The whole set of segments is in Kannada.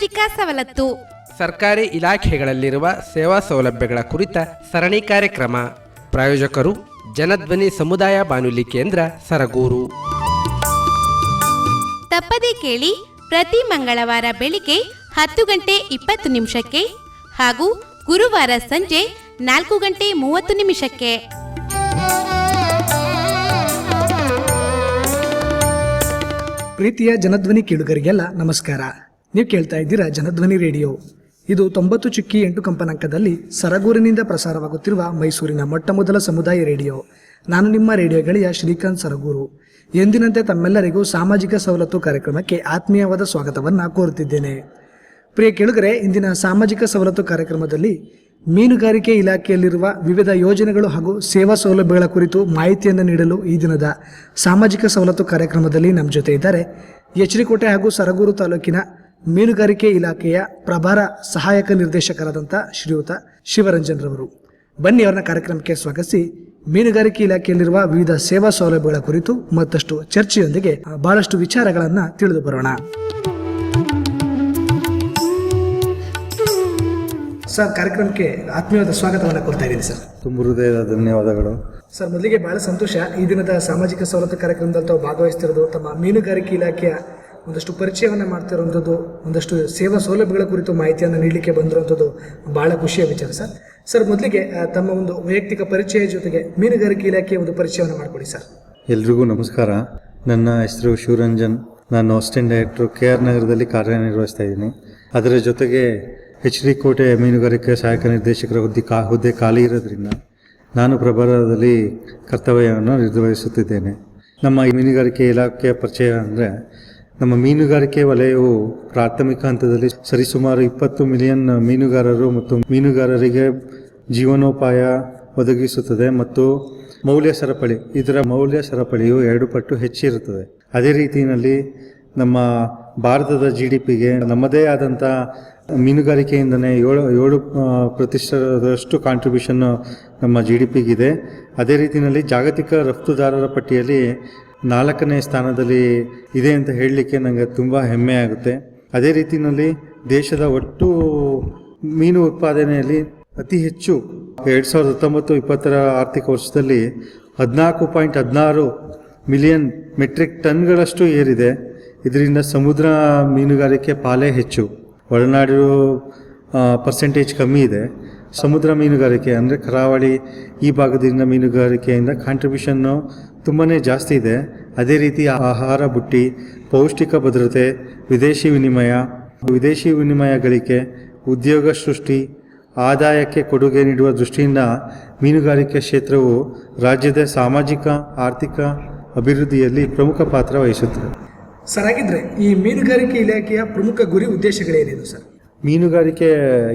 ಸಾಮಾಜಿಕ ಸವಲತ್ತು ಸರ್ಕಾರಿ ಇಲಾಖೆಗಳಲ್ಲಿರುವ ಸೇವಾ ಸೌಲಭ್ಯಗಳ ಕುರಿತ ಸರಣಿ ಕಾರ್ಯಕ್ರಮ. ಪ್ರಾಯೋಜಕರು ಜನಧ್ವನಿ ಸಮುದಾಯ ಬಾನುಲಿ ಕೇಂದ್ರ ಸರಗೂರು. ತಪ್ಪದೇ ಕೇಳಿ ಪ್ರತಿ ಮಂಗಳವಾರ ಬೆಳಿಗ್ಗೆ ಹತ್ತು ಗಂಟೆ ಇಪ್ಪತ್ತು ನಿಮಿಷಕ್ಕೆ ಹಾಗೂ ಗುರುವಾರ ಸಂಜೆ ನಾಲ್ಕು ಗಂಟೆ ಮೂವತ್ತು ನಿಮಿಷಕ್ಕೆ. ಪ್ರೀತಿಯ ಜನಧ್ವನಿ ಕೇಳುಗರಿಗೆಲ್ಲ ನಮಸ್ಕಾರ. ನೀವು ಕೇಳ್ತಾ ಇದ್ದೀರಾ ಜನಧ್ವನಿ ರೇಡಿಯೋ. ಇದು ತೊಂಬತ್ತು ಚುಕ್ಕಿ ಎಂಟು ಕಂಪನಾಂಕದಲ್ಲಿ ಸರಗೂರಿನಿಂದ ಪ್ರಸಾರವಾಗುತ್ತಿರುವ ಮೈಸೂರಿನ ಮೊಟ್ಟ ಮೊದಲ ಸಮುದಾಯ ರೇಡಿಯೋ. ನಾನು ನಿಮ್ಮ ರೇಡಿಯೋ ಗೆಳೆಯ ಶ್ರೀಕಾಂತ್ ಸರಗೂರು. ಎಂದಿನಂತೆ ತಮ್ಮೆಲ್ಲರಿಗೂ ಸಾಮಾಜಿಕ ಸವಲತ್ತು ಕಾರ್ಯಕ್ರಮಕ್ಕೆ ಆತ್ಮೀಯವಾದ ಸ್ವಾಗತವನ್ನು ಕೋರುತ್ತಿದ್ದೇನೆ. ಪ್ರಿಯ ಕೇಳುಗರೆ, ಇಂದಿನ ಸಾಮಾಜಿಕ ಸವಲತ್ತು ಕಾರ್ಯಕ್ರಮದಲ್ಲಿ ಮೀನುಗಾರಿಕೆ ಇಲಾಖೆಯಲ್ಲಿರುವ ವಿವಿಧ ಯೋಜನೆಗಳು ಹಾಗೂ ಸೇವಾ ಸೌಲಭ್ಯಗಳ ಕುರಿತು ಮಾಹಿತಿಯನ್ನು ನೀಡಲು ಈ ದಿನದ ಸಾಮಾಜಿಕ ಸವಲತ್ತು ಕಾರ್ಯಕ್ರಮದಲ್ಲಿ ನಮ್ಮ ಜೊತೆ ಇದ್ದಾರೆ ಎಚ್ಚರಿಕೋಟೆ ಹಾಗೂ ಸರಗೂರು ತಾಲೂಕಿನ ಮೀನುಗಾರಿಕೆ ಇಲಾಖೆಯ ಪ್ರಭಾರ ಸಹಾಯಕ ನಿರ್ದೇಶಕರಾದಂಥ ಶ್ರೀಯುತ ಶಿವರಂಜನ್ ರವರು ಬನ್ನಿ ಅವರನ್ನ ಕಾರ್ಯಕ್ರಮಕ್ಕೆ ಸ್ವಾಗತಿಸಿ. ಮೀನುಗಾರಿಕೆ ಇಲಾಖೆಯಲ್ಲಿರುವ ವಿವಿಧ ಸೇವಾ ಸೌಲಭ್ಯಗಳ ಕುರಿತು ಮತ್ತಷ್ಟು ಚರ್ಚೆಯೊಂದಿಗೆ ಬಹಳಷ್ಟು ವಿಚಾರಗಳನ್ನು ತಿಳಿದು ಬರೋಣ. ಸರ್ ಕಾರ್ಯಕ್ರಮಕ್ಕೆ ಆತ್ಮೀಯವಾದ ಸ್ವಾಗತವನ್ನು ಕೊಡ್ತಾ ಇದ್ದೀನಿ ಸರ್. ತುಂಬ ಹೃದಯದ ಧನ್ಯವಾದಗಳು. ಸರ್ ಮೊದಲಿಗೆ ಬಹಳ ಸಂತೋಷ ಈ ದಿನದ ಸಾಮಾಜಿಕ ಸವಲತ್ತು ಕಾರ್ಯಕ್ರಮದಲ್ಲಿ ತಾವು ಭಾಗವಹಿಸ್ತಿರೋದು ತಮ್ಮ ಮೀನುಗಾರಿಕೆ ಇಲಾಖೆಯ ಒಂದಷ್ಟು ಪರಿಚಯವನ್ನು ಮಾಡ್ತಿರುವಂಥದ್ದು, ಒಂದಷ್ಟು ಸೇವಾ ಸೌಲಭ್ಯಗಳ ಕುರಿತು ಮಾಹಿತಿಯನ್ನು ನೀಡಲಿಕ್ಕೆ ಬಂದಿರುವಂಥದ್ದು ಭಾಳ ಖುಷಿಯ ವಿಚಾರ ಸರ್. ಸರ್, ಮೊದಲಿಗೆ ತಮ್ಮ ಒಂದು ವೈಯಕ್ತಿಕ ಪರಿಚಯ ಜೊತೆಗೆ ಮೀನುಗಾರಿಕೆ ಇಲಾಖೆ ಒಂದು ಪರಿಚಯವನ್ನು ಮಾಡಿಕೊಡಿ ಸರ್. ಎಲ್ರಿಗೂ ನಮಸ್ಕಾರ. ನನ್ನ ಹೆಸರು ಶಿವರಂಜನ್. ನಾನು ಅಸಿಸ್ಟೆಂಟ್ ಡೈರೆಕ್ಟ್ರು ಕೆ ಆರ್ ನಗರದಲ್ಲಿ ಕಾರ್ಯನಿರ್ವಹಿಸ್ತಾ ಇದ್ದೀನಿ. ಅದರ ಜೊತೆಗೆ ಎಚ್ ಡಿ ಕೋಟೆ ಮೀನುಗಾರಿಕೆ ಸಹಾಯಕ ನಿರ್ದೇಶಕರ ಹುದ್ದೆ ಕಾ, ಹುದ್ದೆ ಖಾಲಿ ಇರೋದ್ರಿಂದ ನಾನು ಪ್ರಭಾರದಲ್ಲಿ ಕರ್ತವ್ಯವನ್ನು ನಿರ್ವಹಿಸುತ್ತಿದ್ದೇನೆ. ನಮ್ಮ ಈ ಮೀನುಗಾರಿಕೆ ಇಲಾಖೆಯ ಪರಿಚಯ ಅಂದರೆ ನಮ್ಮ ಮೀನುಗಾರಿಕೆ ವಲಯವು ಪ್ರಾಥಮಿಕ ಹಂತದಲ್ಲಿ ಸರಿಸುಮಾರು ಇಪ್ಪತ್ತು ಮಿಲಿಯನ್ ಮೀನುಗಾರರು ಮತ್ತು ಮೀನುಗಾರರಿಗೆ ಜೀವನೋಪಾಯ ಒದಗಿಸುತ್ತದೆ ಮತ್ತು ಮೌಲ್ಯ ಸರಪಳಿ, ಇದರ ಮೌಲ್ಯ ಸರಪಳಿಯು ಎರಡು ಪಟ್ಟು ಹೆಚ್ಚಿರುತ್ತದೆ ಅದೇ ರೀತಿಯಲ್ಲಿ ನಮ್ಮ ಭಾರತದ ಜಿ ಡಿ ಪಿಗೆ ನಮ್ಮದೇ ಆದಂಥ ಮೀನುಗಾರಿಕೆಯಿಂದನೇ ಏಳು ಏಳು ಪ್ರತಿಶತದಷ್ಟು ಕಾಂಟ್ರಿಬ್ಯೂಷನ್ ನಮ್ಮ ಜಿ ಡಿ ಪಿಗಿದೆ ಅದೇ ರೀತಿಯಲ್ಲಿ ಜಾಗತಿಕ ರಫ್ತುದಾರರ ಪಟ್ಟಿಯಲ್ಲಿ ನಾಲ್ಕನೇ ಸ್ಥಾನದಲ್ಲಿ ಇದೆ ಅಂತ ಹೇಳಲಿಕ್ಕೆ ನನಗೆ ತುಂಬ ಹೆಮ್ಮೆ ಆಗುತ್ತೆ. ಅದೇ ರೀತಿಯಲ್ಲಿ ದೇಶದ ಒಟ್ಟು ಮೀನು ಉತ್ಪಾದನೆಯಲ್ಲಿ ಅತಿ ಹೆಚ್ಚು ಎರಡು ಸಾವಿರದ ಹತ್ತೊಂಬತ್ತು ಇಪ್ಪತ್ತರ ಆರ್ಥಿಕ ವರ್ಷದಲ್ಲಿ ಹದಿನಾಲ್ಕು ಪಾಯಿಂಟ್ ಹದಿನಾರು ಮಿಲಿಯನ್ ಮೆಟ್ರಿಕ್ ಟನ್ಗಳಷ್ಟು ಏರಿದೆ. ಇದರಿಂದ ಸಮುದ್ರ ಮೀನುಗಾರಿಕೆ ಪಾಲೇ ಹೆಚ್ಚು. ಒಳನಾಡು ಪರ್ಸೆಂಟೇಜ್ ಕಮ್ಮಿ ಇದೆ. ಸಮುದ್ರ ಮೀನುಗಾರಿಕೆ ಅಂದರೆ ಕರಾವಳಿ ಈ ಭಾಗದಿಂದ ಮೀನುಗಾರಿಕೆಯಿಂದ ಕಾಂಟ್ರಿಬ್ಯೂಷನ್ನು ತುಂಬಾ ಜಾಸ್ತಿ ಇದೆ. ಅದೇ ರೀತಿ ಆಹಾರ ಬುಟ್ಟಿ ಪೌಷ್ಟಿಕ ಭದ್ರತೆ ವಿದೇಶಿ ವಿನಿಮಯ ವಿದೇಶಿ ವಿನಿಮಯ ಗಳಿಕೆ ಉದ್ಯೋಗ ಸೃಷ್ಟಿ ಆದಾಯಕ್ಕೆ ಕೊಡುಗೆ ನೀಡುವ ದೃಷ್ಟಿಯಿಂದ ಮೀನುಗಾರಿಕೆ ಕ್ಷೇತ್ರವು ರಾಜ್ಯದ ಸಾಮಾಜಿಕ ಆರ್ಥಿಕ ಅಭಿವೃದ್ಧಿಯಲ್ಲಿ ಪ್ರಮುಖ ಪಾತ್ರ ವಹಿಸುತ್ತದೆ. ಸರ್ ಹಾಗಿದ್ರೆ ಈ ಮೀನುಗಾರಿಕೆ ಇಲಾಖೆಯ ಪ್ರಮುಖ ಗುರಿ ಉದ್ದೇಶಗಳೇನೇನು ಸರ್? ಮೀನುಗಾರಿಕೆ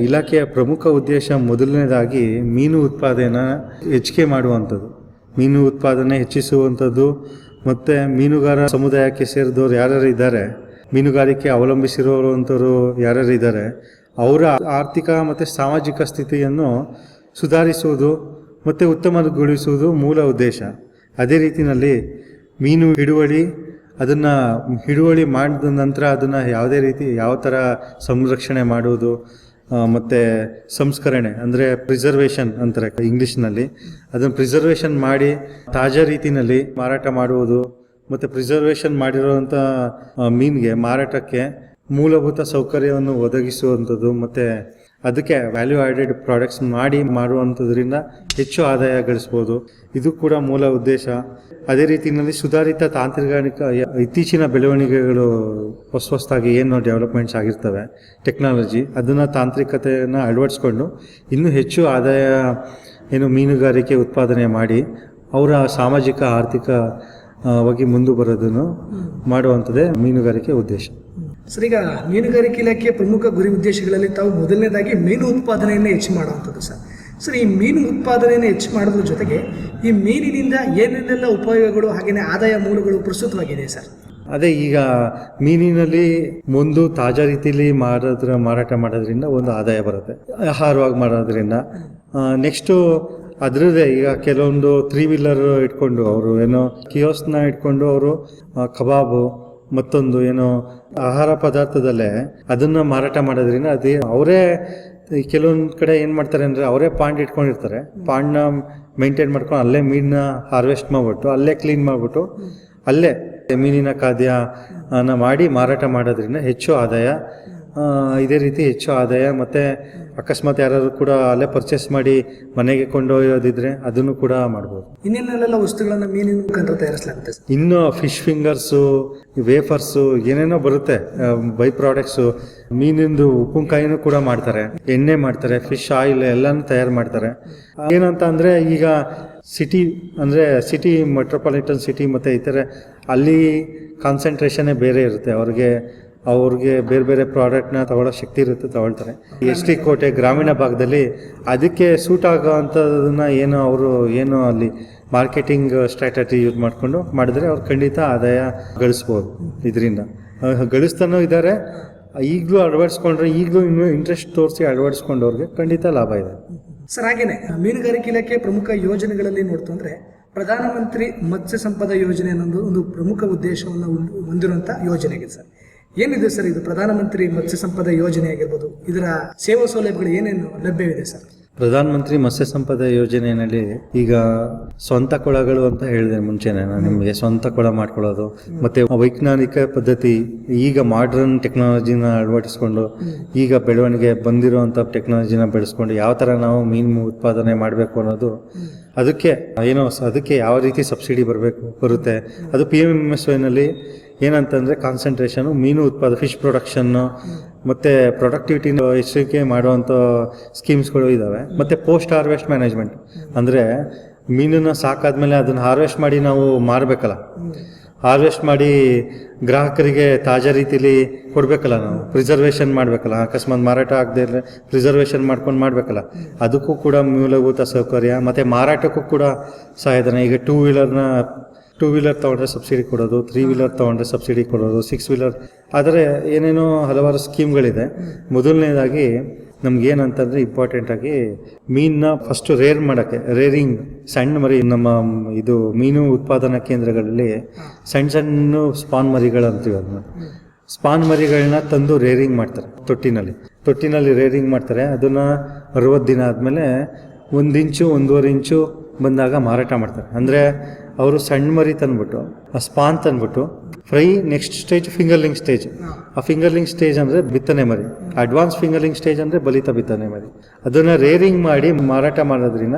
ಇಲಾಖೆಯ ಪ್ರಮುಖ ಉದ್ದೇಶ ಮೊದಲನೇದಾಗಿ ಮೀನು ಉತ್ಪಾದನೆಯನ್ನು ಹೆಚ್ಚಿಗೆ ಮಾಡುವಂಥದ್ದು. ಮೀನು ಉತ್ಪಾದನೆ ಹೆಚ್ಚಿಸುವಂಥದ್ದು ಮತ್ತು ಮೀನುಗಾರ ಸಮುದಾಯಕ್ಕೆ ಸೇರಿದವರು ಯಾರ್ಯಾರು ಇದ್ದಾರೆ, ಮೀನುಗಾರಿಕೆ ಅವಲಂಬಿಸಿರುವಂಥವ್ರು ಯಾರ್ಯಾರು ಇದ್ದಾರೆ, ಅವರ ಆರ್ಥಿಕ ಮತ್ತು ಸಾಮಾಜಿಕ ಸ್ಥಿತಿಯನ್ನು ಸುಧಾರಿಸುವುದು ಮತ್ತು ಉತ್ತಮಗೊಳಿಸುವುದು ಮೂಲ ಉದ್ದೇಶ. ಅದೇ ರೀತಿಯಲ್ಲಿ ಮೀನು ಹಿಡುವಳಿ, ಅದನ್ನು ಹಿಡುವಳಿ ಮಾಡಿದ ನಂತರ ಅದನ್ನು ಯಾವುದೇ ರೀತಿ ಯಾವ ಥರ ಸಂರಕ್ಷಣೆ ಮಾಡುವುದು ಮತ್ತು ಸಂಸ್ಕರಣೆ, ಅಂದರೆ ಪ್ರಿಸರ್ವೇಷನ್ ಅಂತಾರೆ ಇಂಗ್ಲೀಷ್ನಲ್ಲಿ. ಅದನ್ನು ಪ್ರಿಸರ್ವೇಶನ್ ಮಾಡಿ ತಾಜಾ ರೀತಿಯಲ್ಲಿ ಮಾರಾಟ ಮಾಡುವುದು, ಮತ್ತು ಪ್ರಿಸರ್ವೇಷನ್ ಮಾಡಿರುವಂತ ಮೀನಿಗೆ ಮಾರಾಟಕ್ಕೆ ಮೂಲಭೂತ ಸೌಕರ್ಯವನ್ನು ಒದಗಿಸುವಂಥದ್ದು, ಮತ್ತು ಅದಕ್ಕೆ ವ್ಯಾಲ್ಯೂ ಆ್ಯಡೆಡ್ ಪ್ರಾಡಕ್ಟ್ಸ್ ಮಾಡಿ ಮಾಡುವಂಥದ್ರಿಂದ ಹೆಚ್ಚು ಆದಾಯ ಗಳಿಸ್ಬೋದು. ಇದು ಕೂಡ ಮೂಲ ಉದ್ದೇಶ. ಅದೇ ರೀತಿಯಲ್ಲಿ ಸುಧಾರಿತ ತಾಂತ್ರಿಕ ಇತ್ತೀಚಿನ ಬೆಳವಣಿಗೆಗಳು ಹೊಸ ಹೊಸದಾಗಿ ಏನು ಡೆವಲಪ್ಮೆಂಟ್ಸ್ ಆಗಿರ್ತವೆ. ಟೆಕ್ನಾಲಜಿ ಅದನ್ನು ತಾಂತ್ರಿಕತೆಯನ್ನು ಅಳವಡಿಸ್ಕೊಂಡು ಇನ್ನೂ ಹೆಚ್ಚು ಆದಾಯ ಏನು ಮೀನುಗಾರಿಕೆ ಉತ್ಪಾದನೆ ಮಾಡಿ ಅವರ ಸಾಮಾಜಿಕ ಆರ್ಥಿಕವಾಗಿ ಮುಂದೆ ಬರೋದನ್ನು ಮಾಡುವಂಥದ್ದೇ ಮೀನುಗಾರಿಕೆ ಉದ್ದೇಶ. ಸರ್, ಈಗ ಮೀನುಗಾರಿಕೆ ಇಲಾಖೆಯ ಪ್ರಮುಖ ಗುರಿ ಉದ್ದೇಶಗಳಲ್ಲಿ ತಾವು ಮೊದಲನೇದಾಗಿ ಮೀನು ಉತ್ಪಾದನೆಯನ್ನು ಹೆಚ್ಚು ಮಾಡುವಂಥದ್ದು ಸರ್. ಸರ್, ಈ ಮೀನು ಉತ್ಪಾದನೆಯನ್ನು ಹೆಚ್ಚು ಮಾಡೋದ್ರ ಜೊತೆಗೆ ಈ ಮೀನಿನಿಂದ ಏನೇನೆಲ್ಲ ಉಪಯೋಗಗಳು ಹಾಗೆಯೇ ಆದಾಯ ಮೂಲಗಳು ಪ್ರಸ್ತುತವಾಗಿದೆ ಸರ್? ಅದೇ, ಈಗ ಮೀನಿನಲ್ಲಿ ಒಂದು ತಾಜಾ ರೀತಿಯಲ್ಲಿ ಮಾರೋದ್ರ, ಮಾರಾಟ ಮಾಡೋದ್ರಿಂದ ಒಂದು ಆದಾಯ ಬರುತ್ತೆ. ಆಹಾರವಾಗಿ ಮಾಡೋದ್ರಿಂದ. ನೆಕ್ಸ್ಟು ಅದರದೇ ಈಗ ಕೆಲವೊಂದು ತ್ರೀ ವೀಲರ್ ಇಟ್ಕೊಂಡು ಅವರು ಏನೋ ಕಿಯೋಸ್ನ ಇಟ್ಕೊಂಡು ಅವರು ಕಬಾಬು ಮತ್ತೊಂದು ಏನೋ ಆಹಾರ ಪದಾರ್ಥದಲ್ಲೇ ಅದನ್ನು ಮಾರಾಟ ಮಾಡೋದ್ರಿಂದ ಅದೇ ಅವರೇ ಕೆಲವೊಂದು ಕಡೆ ಏನು ಮಾಡ್ತಾರೆ ಅಂದರೆ ಅವರೇ ಪಾಂಡ್ ಇಟ್ಕೊಂಡಿರ್ತಾರೆ. ಪಾಂಡ್ನ ಮೇಂಟೈನ್ ಮಾಡ್ಕೊಂಡು ಅಲ್ಲೇ ಮೀನನ್ನ ಹಾರ್ವೆಸ್ಟ್ ಮಾಡಿಬಿಟ್ಟು, ಅಲ್ಲೇ ಕ್ಲೀನ್ ಮಾಡಿಬಿಟ್ಟು, ಅಲ್ಲೇ ಮೀನಿನ ಖಾದ್ಯನ ಮಾಡಿ ಮಾರಾಟ ಮಾಡೋದ್ರಿಂದ ಹೆಚ್ಚು ಆದಾಯ ಇದೇ ರೀತಿ ಹೆಚ್ಚು ಆದಾಯ ಮತ್ತು ಅಕಸ್ಮಾತ್ ಯಾರಾದ್ರು ಕೂಡ ಅಲ್ಲೇ ಪರ್ಚೇಸ್ ಮಾಡಿ ಮನೆಗೆ ಕೊಂಡೊಯ್ಯೋದಿದ್ರೆ ಅದನ್ನು ಕೂಡ ಮಾಡ್ಬೋದು. ಇನ್ನೇನೆಲ್ಲ ವಸ್ತುಗಳನ್ನು ಮೀನಿನ ಮುಖಾಂತರ ತಯಾರಿಸಲಾಗುತ್ತೆ ಇನ್ನು ಫಿಶ್ ಫಿಂಗರ್ಸು ವೇಫರ್ಸು ಏನೇನೋ ಬರುತ್ತೆ ಬೈ ಪ್ರಾಡಕ್ಟ್ಸು ಮೀನಿಂದು ಉಪ್ಪಿನಕಾಯಿನೂ ಕೂಡ ಮಾಡ್ತಾರೆ ಎಣ್ಣೆ ಮಾಡ್ತಾರೆ ಫಿಶ್ ಆಯಿಲ್ ಎಲ್ಲಾನು ತಯಾರು ಮಾಡ್ತಾರೆ. ಏನಂತ ಅಂದರೆ ಈಗ ಸಿಟಿ ಅಂದರೆ ಸಿಟಿ ಮೆಟ್ರೋಪಾಲಿಟನ್ ಸಿಟಿ ಮತ್ತು ಇತರೆ ಅಲ್ಲಿ ಕಾನ್ಸಂಟ್ರೇಷನ್ನೇ ಬೇರೆ ಇರುತ್ತೆ. ಅವ್ರಿಗೆ ಅವ್ರಿಗೆ ಬೇರೆ ಬೇರೆ ಪ್ರಾಡಕ್ಟ್ನ ತಗೊಳ್ಳೋ ಶಕ್ತಿ ಇರುತ್ತೆ ತಗೊಳ್ತಾರೆ. ಎಸ್ ಟಿ ಕೋಟೆ ಗ್ರಾಮೀಣ ಭಾಗದಲ್ಲಿ ಅದಕ್ಕೆ ಸೂಟ್ ಆಗೋ ಅಂಥದನ್ನ ಏನು ಅವರು ಏನು ಅಲ್ಲಿ ಮಾರ್ಕೆಟಿಂಗ್ ಸ್ಟ್ರಾಟಜಿ ಯೂಸ್ ಮಾಡಿಕೊಂಡು ಮಾಡಿದ್ರೆ ಅವ್ರು ಖಂಡಿತ ಆದಾಯ ಗಳಿಸ್ಬೋದು ಇದರಿಂದ. ಗಳಿಸ್ತಾನೂ ಇದ್ದಾರೆ. ಈಗಲೂ ಅಳವಡಿಸ್ಕೊಂಡ್ರೆ ಈಗಲೂ ಇನ್ನೂ ಇಂಟ್ರೆಸ್ಟ್ ತೋರಿಸಿ ಅಳವಡಿಸ್ಕೊಂಡವ್ರಿಗೆ ಖಂಡಿತ ಲಾಭ ಇದೆ. ಸರ್, ಹಾಗೇನೆ ಮೀನುಗಾರಿಕೆ ಇಲಾಖೆ ಪ್ರಮುಖ ಯೋಜನೆಗಳಲ್ಲಿ ನೋಡ್ತು ಅಂದ್ರೆ ಪ್ರಧಾನಮಂತ್ರಿ ಮತ್ಸ್ಯ ಸಂಪದ ಯೋಜನೆ ಅನ್ನೋದು ಒಂದು ಪ್ರಮುಖ ಉದ್ದೇಶವನ್ನು ಹೊಂದಿರುವಂಥ ಯೋಜನೆಗೆ ಸರ್. ಏನಿದೆ ಸರ್ ಇದು ಪ್ರಧಾನಮಂತ್ರಿ ಮತ್ಸ್ಯ ಸಂಪದ ಯೋಜನೆ ಆಗಿರ್ಬೋದು? ಇದರ ಸೇವಾ ಸೌಲಭ್ಯಗಳು ಏನೇನು ಲಭ್ಯವಿದೆ ಸರ್? ಪ್ರಧಾನ ಮಂತ್ರಿ ಮತ್ಸ್ಯ ಸಂಪದ ಯೋಜನೆಯಲ್ಲಿ ಈಗ ಸ್ವಂತ ಕೊಳಗಳು ಅಂತ ಹೇಳಿದೆ ಮುಂಚೆನೆ ನಾನು ನಿಮಗೆ. ಸ್ವಂತ ಕೊಳ ಮಾಡ್ಕೊಳ್ಳೋದು, ಮತ್ತೆ ವೈಜ್ಞಾನಿಕ ಪದ್ಧತಿ ಈಗ ಮಾಡ್ರನ್ ಟೆಕ್ನಾಲಜಿನ ಅಳವಡಿಸ್ಕೊಂಡು ಈಗ ಬೆಳವಣಿಗೆ ಬಂದಿರುವಂಥ ಟೆಕ್ನಾಲಜಿನ ಬೆಳೆಸ್ಕೊಂಡು ಯಾವ ಥರ ನಾವು ಮೀನು ಉತ್ಪಾದನೆ ಮಾಡಬೇಕು ಅನ್ನೋದು, ಅದಕ್ಕೆ ಏನೋ ಅದಕ್ಕೆ ಯಾವ ರೀತಿ ಸಬ್ಸಿಡಿ ಬರಬೇಕು, ಬರುತ್ತೆ. ಅದು ಪಿ ಎಂ ಎಂ ಎಸ್ ವೈನಲ್ಲಿ ಏನಂತಂದರೆ ಕಾನ್ಸಂಟ್ರೇಷನು ಮೀನು ಉತ್ಪಾದ ಫಿಶ್ ಪ್ರೊಡಕ್ಷನ್ನು ಮತ್ತು ಪ್ರೊಡಕ್ಟಿವಿಟಿನ ಹೆಚ್ಚಿಗೆ ಮಾಡುವಂಥ ಸ್ಕೀಮ್ಸ್ಗಳು ಇದ್ದಾವೆ ಮತ್ತು ಪೋಸ್ಟ್ ಹಾರ್ವೆಸ್ಟ್ ಮ್ಯಾನೇಜ್ಮೆಂಟ್ ಅಂದರೆ ಮೀನನ್ನು ಸಾಕಾದ್ಮೇಲೆ ಅದನ್ನು ಹಾರ್ವೆಸ್ಟ್ ಮಾಡಿ ನಾವು ಮಾರಬೇಕಲ್ಲ. ಹಾರ್ವೆಸ್ಟ್ ಮಾಡಿ ಗ್ರಾಹಕರಿಗೆ ತಾಜಾ ರೀತಿಲಿ ಕೊಡಬೇಕಲ್ಲ ನಾವು. ಪ್ರಿಸರ್ವೇಷನ್ ಮಾಡಬೇಕಲ್ಲ. ಅಕಸ್ಮಾತ್ ಮಾರಾಟ ಆಗದೆ ಇದ್ರೆ ಪ್ರಿಸರ್ವೇಷನ್ ಮಾಡ್ಕೊಂಡು ಮಾಡಬೇಕಲ್ಲ. ಅದಕ್ಕೂ ಕೂಡ ಮೂಲಭೂತ ಸೌಕರ್ಯ, ಮತ್ತು ಮಾರಾಟಕ್ಕೂ ಕೂಡ ಸಹಾಯಧನ. ಈಗ ಟೂ ವೀಲರ್ನ ಟೂ ವೀಲರ್ ತೊಗೊಂಡ್ರೆ ಸಬ್ಸಿಡಿ ಕೊಡೋದು, ತ್ರೀ ವೀಲರ್ ತೊಗೊಂಡ್ರೆ ಸಬ್ಸಿಡಿ ಕೊಡೋದು, ಸಿಕ್ಸ್ ವೀಲರ್. ಆದರೆ ಏನೇನೋ ಹಲವಾರು ಸ್ಕೀಮ್ಗಳಿದೆ. ಮೊದಲನೇದಾಗಿ ನಮ್ಗೆ ಇಂಪಾರ್ಟೆಂಟ್ ಇಂಪಾರ್ಟೆಂಟಾಗಿ ಮೀನನ್ನ ಫಸ್ಟ್ ರೇರ್ ಮಾಡೋಕ್ಕೆ ರೇರಿಂಗ್ ಸಣ್ಣ ಮರಿ, ನಮ್ಮ ಇದು ಮೀನು ಉತ್ಪಾದನಾ ಕೇಂದ್ರಗಳಲ್ಲಿ ಸಣ್ಣ ಸಣ್ಣ ಸ್ಪಾನ್ ಮರಿಗಳು ಅಂತೀವಿ ಅದನ್ನ. ಸ್ಪಾನ್ ಮರಿಗಳನ್ನ ತಂದು ರೇರಿಂಗ್ ಮಾಡ್ತಾರೆ ತೊಟ್ಟಿನಲ್ಲಿ. ತೊಟ್ಟಿನಲ್ಲಿ ರೇರಿಂಗ್ ಮಾಡ್ತಾರೆ. ಅದನ್ನು ಅರವತ್ತು ದಿನ ಆದಮೇಲೆ ಒಂದು ಇಂಚು ಒಂದೂವರೆ ಇಂಚು ಬಂದಾಗ ಮಾರಾಟ ಮಾಡ್ತಾರೆ. ಅಂದರೆ ಅವರು ಸಣ್ಣ ಮರಿ ತಂದ್ಬಿಟ್ಟು ಆ spawn ತಂದ್ಬಿಟ್ಟು, fry next stage fingerling stage ಆ ಫಿಂಗರ್ಲಿಂಗ್ ಸ್ಟೇಜ್ ಅಂದರೆ ಬಿತ್ತನೆ ಮರಿ. ಅಡ್ವಾನ್ಸ್ ಫಿಂಗರ್ಲಿಂಗ್ ಸ್ಟೇಜ್ ಅಂದರೆ ಬಲಿತ ಬಿತ್ತನೆ ಮರಿ. ಅದನ್ನು ರೇರಿಂಗ್ ಮಾಡಿ ಮಾರಾಟ ಮಾಡೋದ್ರಿಂದ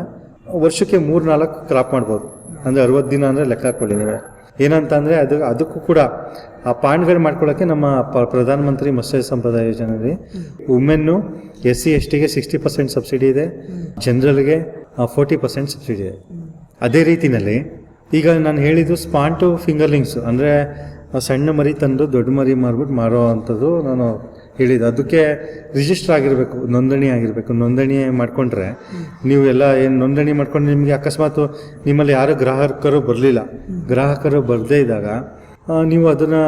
ವರ್ಷಕ್ಕೆ ಮೂರು ನಾಲ್ಕು ಕ್ರಾಪ್ ಮಾಡ್ಬೋದು. ಅಂದರೆ ಅರವತ್ತು ದಿನ ಅಂದರೆ ಲೆಕ್ಕ ಹಾಕೊಳ್ಳಿ ನೀವು. ಏನಂತ ಅಂದರೆ ಅದು, ಅದಕ್ಕೂ ಕೂಡ ಆ ಪಾಂಡ್ಗಳು ಮಾಡ್ಕೊಳ್ಳೋಕ್ಕೆ ನಮ್ಮ ಪ- ಪ್ರಧಾನಮಂತ್ರಿ ಮತ್ಸ್ಯ ಸಂಪದ ಯೋಜನೆಯಲ್ಲಿ ವುಮೆನ್ನು ಎಸ್ ಸಿ ಎಸ್ ಟಿಗೆ ಸಿಕ್ಸ್ಟಿ ಪರ್ಸೆಂಟ್ ಸಬ್ಸಿಡಿ ಇದೆ. ಜನರಲ್ಗೆ ಫೋರ್ಟಿ ಪರ್ಸೆಂಟ್ ಸಬ್ಸಿಡಿ ಇದೆ. ಅದೇ ರೀತಿಯಲ್ಲಿ ಈಗ ನಾನು ಹೇಳಿದ್ದು ಸ್ಪಾಂಟು ಫಿಂಗರ್ಲಿಂಗ್ಸ್ ಅಂದರೆ ಸಣ್ಣ ಮರಿ ತಂದು ದೊಡ್ಡ ಮರಿ ಮಾರ್ಬಿಟ್ಟು ಮಾರೋ ಅಂಥದ್ದು ನಾನು ಹೇಳಿದ್ದು. ಅದಕ್ಕೆ ರಿಜಿಸ್ಟರ್ ಆಗಿರಬೇಕು, ನೋಂದಣಿ ಆಗಿರಬೇಕು. ನೋಂದಣಿ ಮಾಡಿಕೊಂಡ್ರೆ ನೀವು ಎಲ್ಲ ಏನು ನೋಂದಣಿ ಮಾಡ್ಕೊಂಡು ನಿಮಗೆ ಅಕಸ್ಮಾತ್ ನಿಮ್ಮಲ್ಲಿ ಯಾರು ಗ್ರಾಹಕರು ಬರಲಿಲ್ಲ. ಗ್ರಾಹಕರು ಬರದೇ ಇದ್ದಾಗ ನೀವು ಅದನ್ನು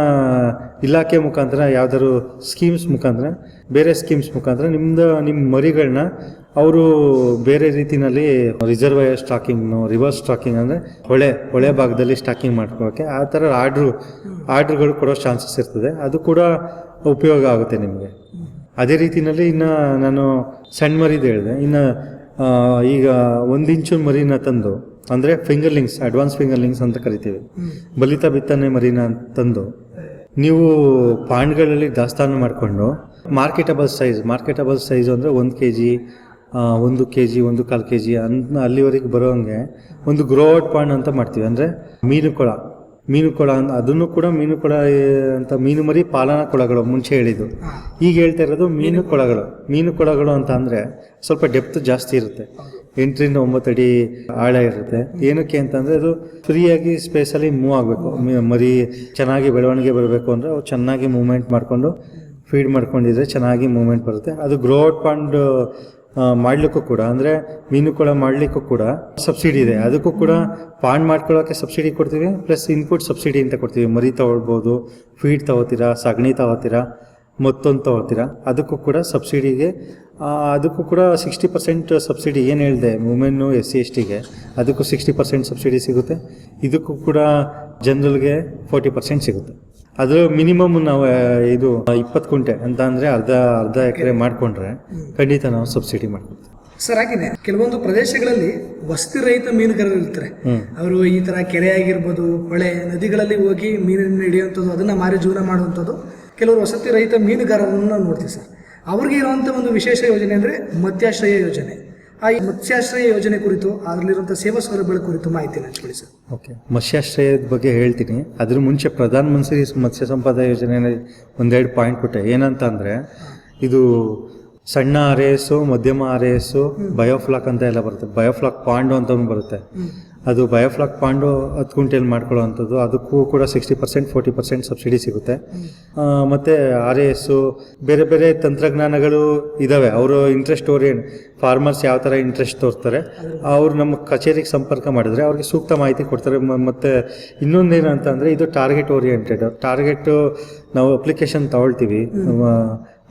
ಇಲಾಖೆ ಮುಖಾಂತರ ಯಾವ್ದಾದ್ರು ಸ್ಕೀಮ್ಸ್ ಮುಖಾಂತರ, ಬೇರೆ ಸ್ಕೀಮ್ಸ್ ಮುಖಾಂತರ ನಿಮ್ಮದು ನಿಮ್ಮ ಮರಿಗಳನ್ನ ಅವರು ಬೇರೆ ರೀತಿನಲ್ಲಿ ರಿಸರ್ವಯರ್ ಸ್ಟಾಕಿಂಗ್ನು ರಿವರ್ಸ್ ಸ್ಟಾಕಿಂಗ್ ಅಂದರೆ ಹೊಳೆ ಹೊಳೆ ಭಾಗದಲ್ಲಿ ಸ್ಟಾಕಿಂಗ್ ಮಾಡ್ಕೊಳ್ಳೋಕ್ಕೆ ಆ ಥರ ಆರ್ಡ್ರು, ಆರ್ಡ್ರ್ಗಳು ಕೊಡೋ ಚಾನ್ಸಸ್ ಇರ್ತದೆ. ಅದು ಕೂಡ ಉಪಯೋಗ ಆಗುತ್ತೆ ನಿಮಗೆ. ಅದೇ ರೀತಿಯಲ್ಲಿ ಇನ್ನು ನಾನು ಸಣ್ಣ ಮರಿದು ಹೇಳಿದೆ. ಇನ್ನು ಈಗ ಒಂದು ಇಂಚು ಮರಿನ ತಂದು ಅಂದರೆ ಫಿಂಗರ್ಲಿಂಗ್ಸ್ ಅಡ್ವಾನ್ಸ್ ಫಿಂಗರ್ಲಿಂಗ್ಸ್ ಅಂತ ಕರಿತೀವಿ. ಬಲಿತ ಬಿತ್ತನೆ ಮರಿನ ತಂದು ನೀವು ಪಾಂಡ್ಗಳಲ್ಲಿ ದಾಸ್ತಾನು ಮಾಡಿಕೊಂಡು ಮಾರ್ಕೆಟಬಲ್ ಸೈಜ್ ಮಾರ್ಕೆಟಬಲ್ ಸೈಜ್ ಅಂದರೆ ಒಂದು ಕೆ ಜಿ ಒಂದು ಕೆ ಜಿ ಒಂದು ಕಾಲು ಕೆ ಜಿ ಅಂತ ಅಲ್ಲಿವರೆಗೆ ಬರೋಂಗೆ ಒಂದು ಗ್ರೋಔಟ್ ಪಾಂಡ್ ಅಂತ ಮಾಡ್ತೀವಿ. ಅಂದರೆ ಮೀನು ಕೊಳ. ಮೀನು ಕೊಳ ಅದನ್ನು ಕೂಡ ಮೀನು ಕೊಳ ಅಂತ ಮೀನು ಮರಿ ಪಾಲನಾ ಕೊಳಗಳು ಮುಂಚೆ ಹೇಳಿದ್ದು. ಈಗ ಹೇಳ್ತಾ ಇರೋದು ಮೀನು ಕೊಳಗಳು. ಮೀನು ಕೊಳಗಳು ಅಂತ ಅಂದರೆ ಸ್ವಲ್ಪ ಡೆಪ್ತ್ ಜಾಸ್ತಿ ಇರುತ್ತೆ. ಎಂಟರಿಂದ ಒಂಬತ್ತು ಅಡಿ ಆಳ ಇರುತ್ತೆ. ಏನಕ್ಕೆ ಅಂತಂದರೆ ಅದು ಫ್ರೀಯಾಗಿ ಸ್ಪೇಸಲ್ಲಿ ಮೂವ್ ಆಗಬೇಕು. ಮರಿ ಚೆನ್ನಾಗಿ ಬೆಳವಣಿಗೆ ಬರಬೇಕು ಅಂದರೆ ಅವು ಚೆನ್ನಾಗಿ ಮೂವ್ಮೆಂಟ್ ಮಾಡಿಕೊಂಡು ಫೀಡ್ ಮಾಡ್ಕೊಂಡಿದ್ರೆ ಚೆನ್ನಾಗಿ ಮೂವ್ಮೆಂಟ್ ಬರುತ್ತೆ. ಅದು ಗ್ರೋಟ್ ಪಾಂಡ್ ಮಾಡಲಿಕ್ಕೂ ಕೂಡ, ಅಂದರೆ ಮೀನು ಕೊಳ ಮಾಡಲಿಕ್ಕೂ ಕೂಡ ಸಬ್ಸಿಡಿ ಇದೆ. ಅದಕ್ಕೂ ಕೂಡ ಪಾಂಡ್ ಮಾಡ್ಕೊಳ್ಳೋಕ್ಕೆ ಸಬ್ಸಿಡಿ ಕೊಡ್ತೀವಿ, ಪ್ಲಸ್ ಇನ್ಪುಟ್ ಸಬ್ಸಿಡಿ ಅಂತ ಕೊಡ್ತೀವಿ. ಮರಿ ತಗೊಳ್ಬೋದು ಫೀಡ್ ತಗೋತೀರಾ ಸಗಣಿ ತಗೋತೀರಾ ಮತ್ತೊಂದು ತಗೋತೀರಾ ಅದಕ್ಕೂ ಕೂಡ ಸಬ್ಸಿಡಿಗೆ ಅದಕ್ಕೂ ಕೂಡ ಸಿಕ್ಸ್ಟಿ ಪರ್ಸೆಂಟ್ ಸಬ್ಸಿಡಿ ಏನು ಹೇಳಿದೆ ವುಮೆನ್ನು ಎಸ್ ಸಿ ಎಸ್ ಟಿಗೆ ಅದಕ್ಕೂ ಸಿಕ್ಸ್ಟಿ ಪರ್ಸೆಂಟ್ ಸಬ್ಸಿಡಿ ಸಿಗುತ್ತೆ. ಇದಕ್ಕೂ ಕೂಡ ಜನರಲ್ಗೆ ಫೋರ್ಟಿ ಪರ್ಸೆಂಟ್ ಸಿಗುತ್ತೆ. ಅದು ಮಿನಿಮಮ್ ನಾವು ಇದು ಇಪ್ಪತ್ತು ಕುಂಟೆ ಅಂತ ಅಂದ್ರೆ ಅರ್ಧ ಅರ್ಧ ಎಕರೆ ಮಾಡ್ಕೊಂಡ್ರೆ ಖಂಡಿತ ನಾವು ಸಬ್ಸಿಡಿ ಮಾಡ್ಕೊಡ್ತೀವಿ ಸರ್ ಹಾಗೇನೆ ಕೆಲವೊಂದು ಪ್ರದೇಶಗಳಲ್ಲಿ ವಸತಿ ರಹಿತ ಮೀನುಗಾರರು ಇರ್ತಾರೆ. ಅವರು ಈ ತರ ಕೆರೆ ಆಗಿರ್ಬೋದು ಹೊಳೆ ನದಿಗಳಲ್ಲಿ ಹೋಗಿ ಮೀನನ್ನು ಹಿಡಿಯುವಂಥದ್ದು ಅದನ್ನ ಮಾರಿ ಜೀವನ ಮಾಡುವಂಥದ್ದು ಕೆಲವರು ವಸತಿ ರಹಿತ ಮೀನುಗಾರರನ್ನು ನೋಡ್ತೀವಿ ಸರ್. ಅವ್ರಿಗೆ ಇರುವಂಥ ಒಂದು ವಿಶೇಷ ಯೋಜನೆ ಅಂದ್ರೆ ಮಧ್ಯಾಶ್ರಯ ಯೋಜನೆ. ಆ ಮತ್ಸ್ಯಾಶ್ರಯ ಯೋಜನೆ ಕುರಿತು ಅದರಲ್ಲಿರುವಂಥ ಸೇವಾ ಸೌಲಭ್ಯಗಳ ಕುರಿತು ಮಾಹಿತಿ ಹಂಚ್ಕೊಳ್ಳಿ ಸರ್. ಓಕೆ. ಮತ್ಸ್ಯಾಶ್ರಯದ ಬಗ್ಗೆ ಹೇಳ್ತೀನಿ. ಅದ್ರ ಮುಂಚೆ ಪ್ರಧಾನ ಮಂತ್ರಿ ಮತ್ಸ್ಯ ಸಂಪದ ಯೋಜನೆ ಒಂದೆರಡು ಪಾಯಿಂಟ್ ಕೊಟ್ಟೆ. ಏನಂತ ಅಂದ್ರೆ ಇದು ಸಣ್ಣ ಆರ್ ಎಸ್ಸು ಮಧ್ಯಮ ಆರ್ ಎಸ್ಸು ಬಯೋಫ್ಲಾಕ್ ಅಂತ ಎಲ್ಲ ಬರುತ್ತೆ. ಬಯೋಫ್ಲಾಕ್ ಪಾಂಡು ಅಂತ ಬರುತ್ತೆ. ಅದು ಬಯೋಫ್ಲಾಕ್ ಪಾಂಡು ಹತ್ತು ಕುಂಟೆಯಲ್ಲಿ ಮಾಡ್ಕೊಳ್ಳೋ ಅಂಥದ್ದು ಅದಕ್ಕೂ ಕೂಡ sixty percent forty percent subsidy ಸಿಗುತ್ತೆ. ಮತ್ತು ಆರ್ ಎ ಎಸ್ಸು ಬೇರೆ ಬೇರೆ ತಂತ್ರಜ್ಞಾನಗಳು ಇದ್ದಾವೆ ಅವರು ಇಂಟ್ರೆಸ್ಟ್ ಓರಿಯೆಂಟ್ ಫಾರ್ಮರ್ಸ್ ಯಾವ ಥರ ಇಂಟ್ರೆಸ್ಟ್ ತೋರ್ತಾರೆ, ಅವ್ರು ನಮ್ಮ ಕಚೇರಿಗೆ ಸಂಪರ್ಕ ಮಾಡಿದ್ರೆ ಅವ್ರಿಗೆ ಸೂಕ್ತ ಮಾಹಿತಿ ಕೊಡ್ತಾರೆ. ಮತ್ತು ಮತ್ತೆ ಇನ್ನೊಂದೇನು ಅಂತಂದರೆ ಇದು ಟಾರ್ಗೆಟ್ ಓರಿಯೆಂಟೆಡ್ ಟಾರ್ಗೆಟು ನಾವು ಅಪ್ಲಿಕೇಶನ್ ತಗೊಳ್ತೀವಿ. ನಮ್ಮ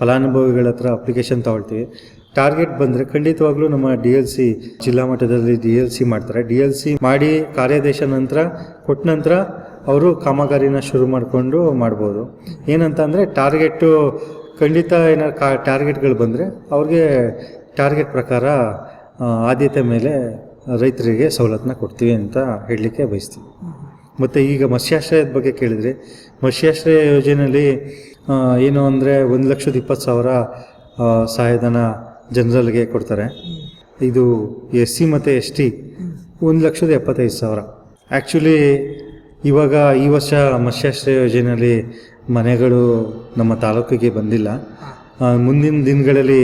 ಫಲಾನುಭವಿಗಳ ಹತ್ರ ಅಪ್ಲಿಕೇಶನ್ ತಗೊಳ್ತೀವಿ. ಟಾರ್ಗೆಟ್ ಬಂದರೆ ಖಂಡಿತವಾಗ್ಲೂ ನಮ್ಮ ಡಿ ಎಲ್ ಸಿ ಜಿಲ್ಲಾ ಮಟ್ಟದಲ್ಲಿ ಡಿ ಎಲ್ ಸಿ ಮಾಡ್ತಾರೆ. ಡಿ ಎಲ್ ಸಿ ಮಾಡಿ ಕಾರ್ಯಾದೇಶ ನಂತರ, ಕೊಟ್ಟ ನಂತರ ಅವರು ಕಾಮಗಾರಿನ ಶುರು ಮಾಡಿಕೊಂಡು ಮಾಡ್ಬೋದು. ಏನಂತ ಅಂದರೆ ಟಾರ್ಗೆಟು ಖಂಡಿತ ಏನಾರು ಕಾ, ಟಾರ್ಗೆಟ್ಗಳು ಬಂದರೆ ಅವ್ರಿಗೆ ಟಾರ್ಗೆಟ್ ಪ್ರಕಾರ ಆದ್ಯತೆ ಮೇಲೆ ರೈತರಿಗೆ ಸವಲತ್ತನ್ನ ಕೊಡ್ತೀವಿ ಅಂತ ಹೇಳಲಿಕ್ಕೆ ಬಯಸ್ತೀವಿ. ಮತ್ತು ಈಗ ಮತ್ಸ್ಯಾಶ್ರಯದ ಬಗ್ಗೆ ಕೇಳಿದರೆ, ಮತ್ಸ್ಯಾಶ್ರಯ ಯೋಜನೆಯಲ್ಲಿ ಏನು ಅಂದರೆ ಒಂದು ಲಕ್ಷದ ಇಪ್ಪತ್ತು ಸಾವಿರ ಸಹಾಯಧನ ಜನರಲ್ಗೆ ಕೊಡ್ತಾರೆ. ಇದು ಎಸ್ ಸಿ ಮತ್ತು ಎಸ್ ಟಿ ಒಂದು ಲಕ್ಷದ ಎಪ್ಪತ್ತೈದು ಸಾವಿರ. ಆ್ಯಕ್ಚುಲಿ ಇವಾಗ ಈ ವರ್ಷ ಮತ್ಸ್ಯಾಶ್ರಯ ಯೋಜನೆಯಲ್ಲಿ ಮನೆಗಳು ನಮ್ಮ ತಾಲೂಕಿಗೆ ಬಂದಿಲ್ಲ. ಮುಂದಿನ ದಿನಗಳಲ್ಲಿ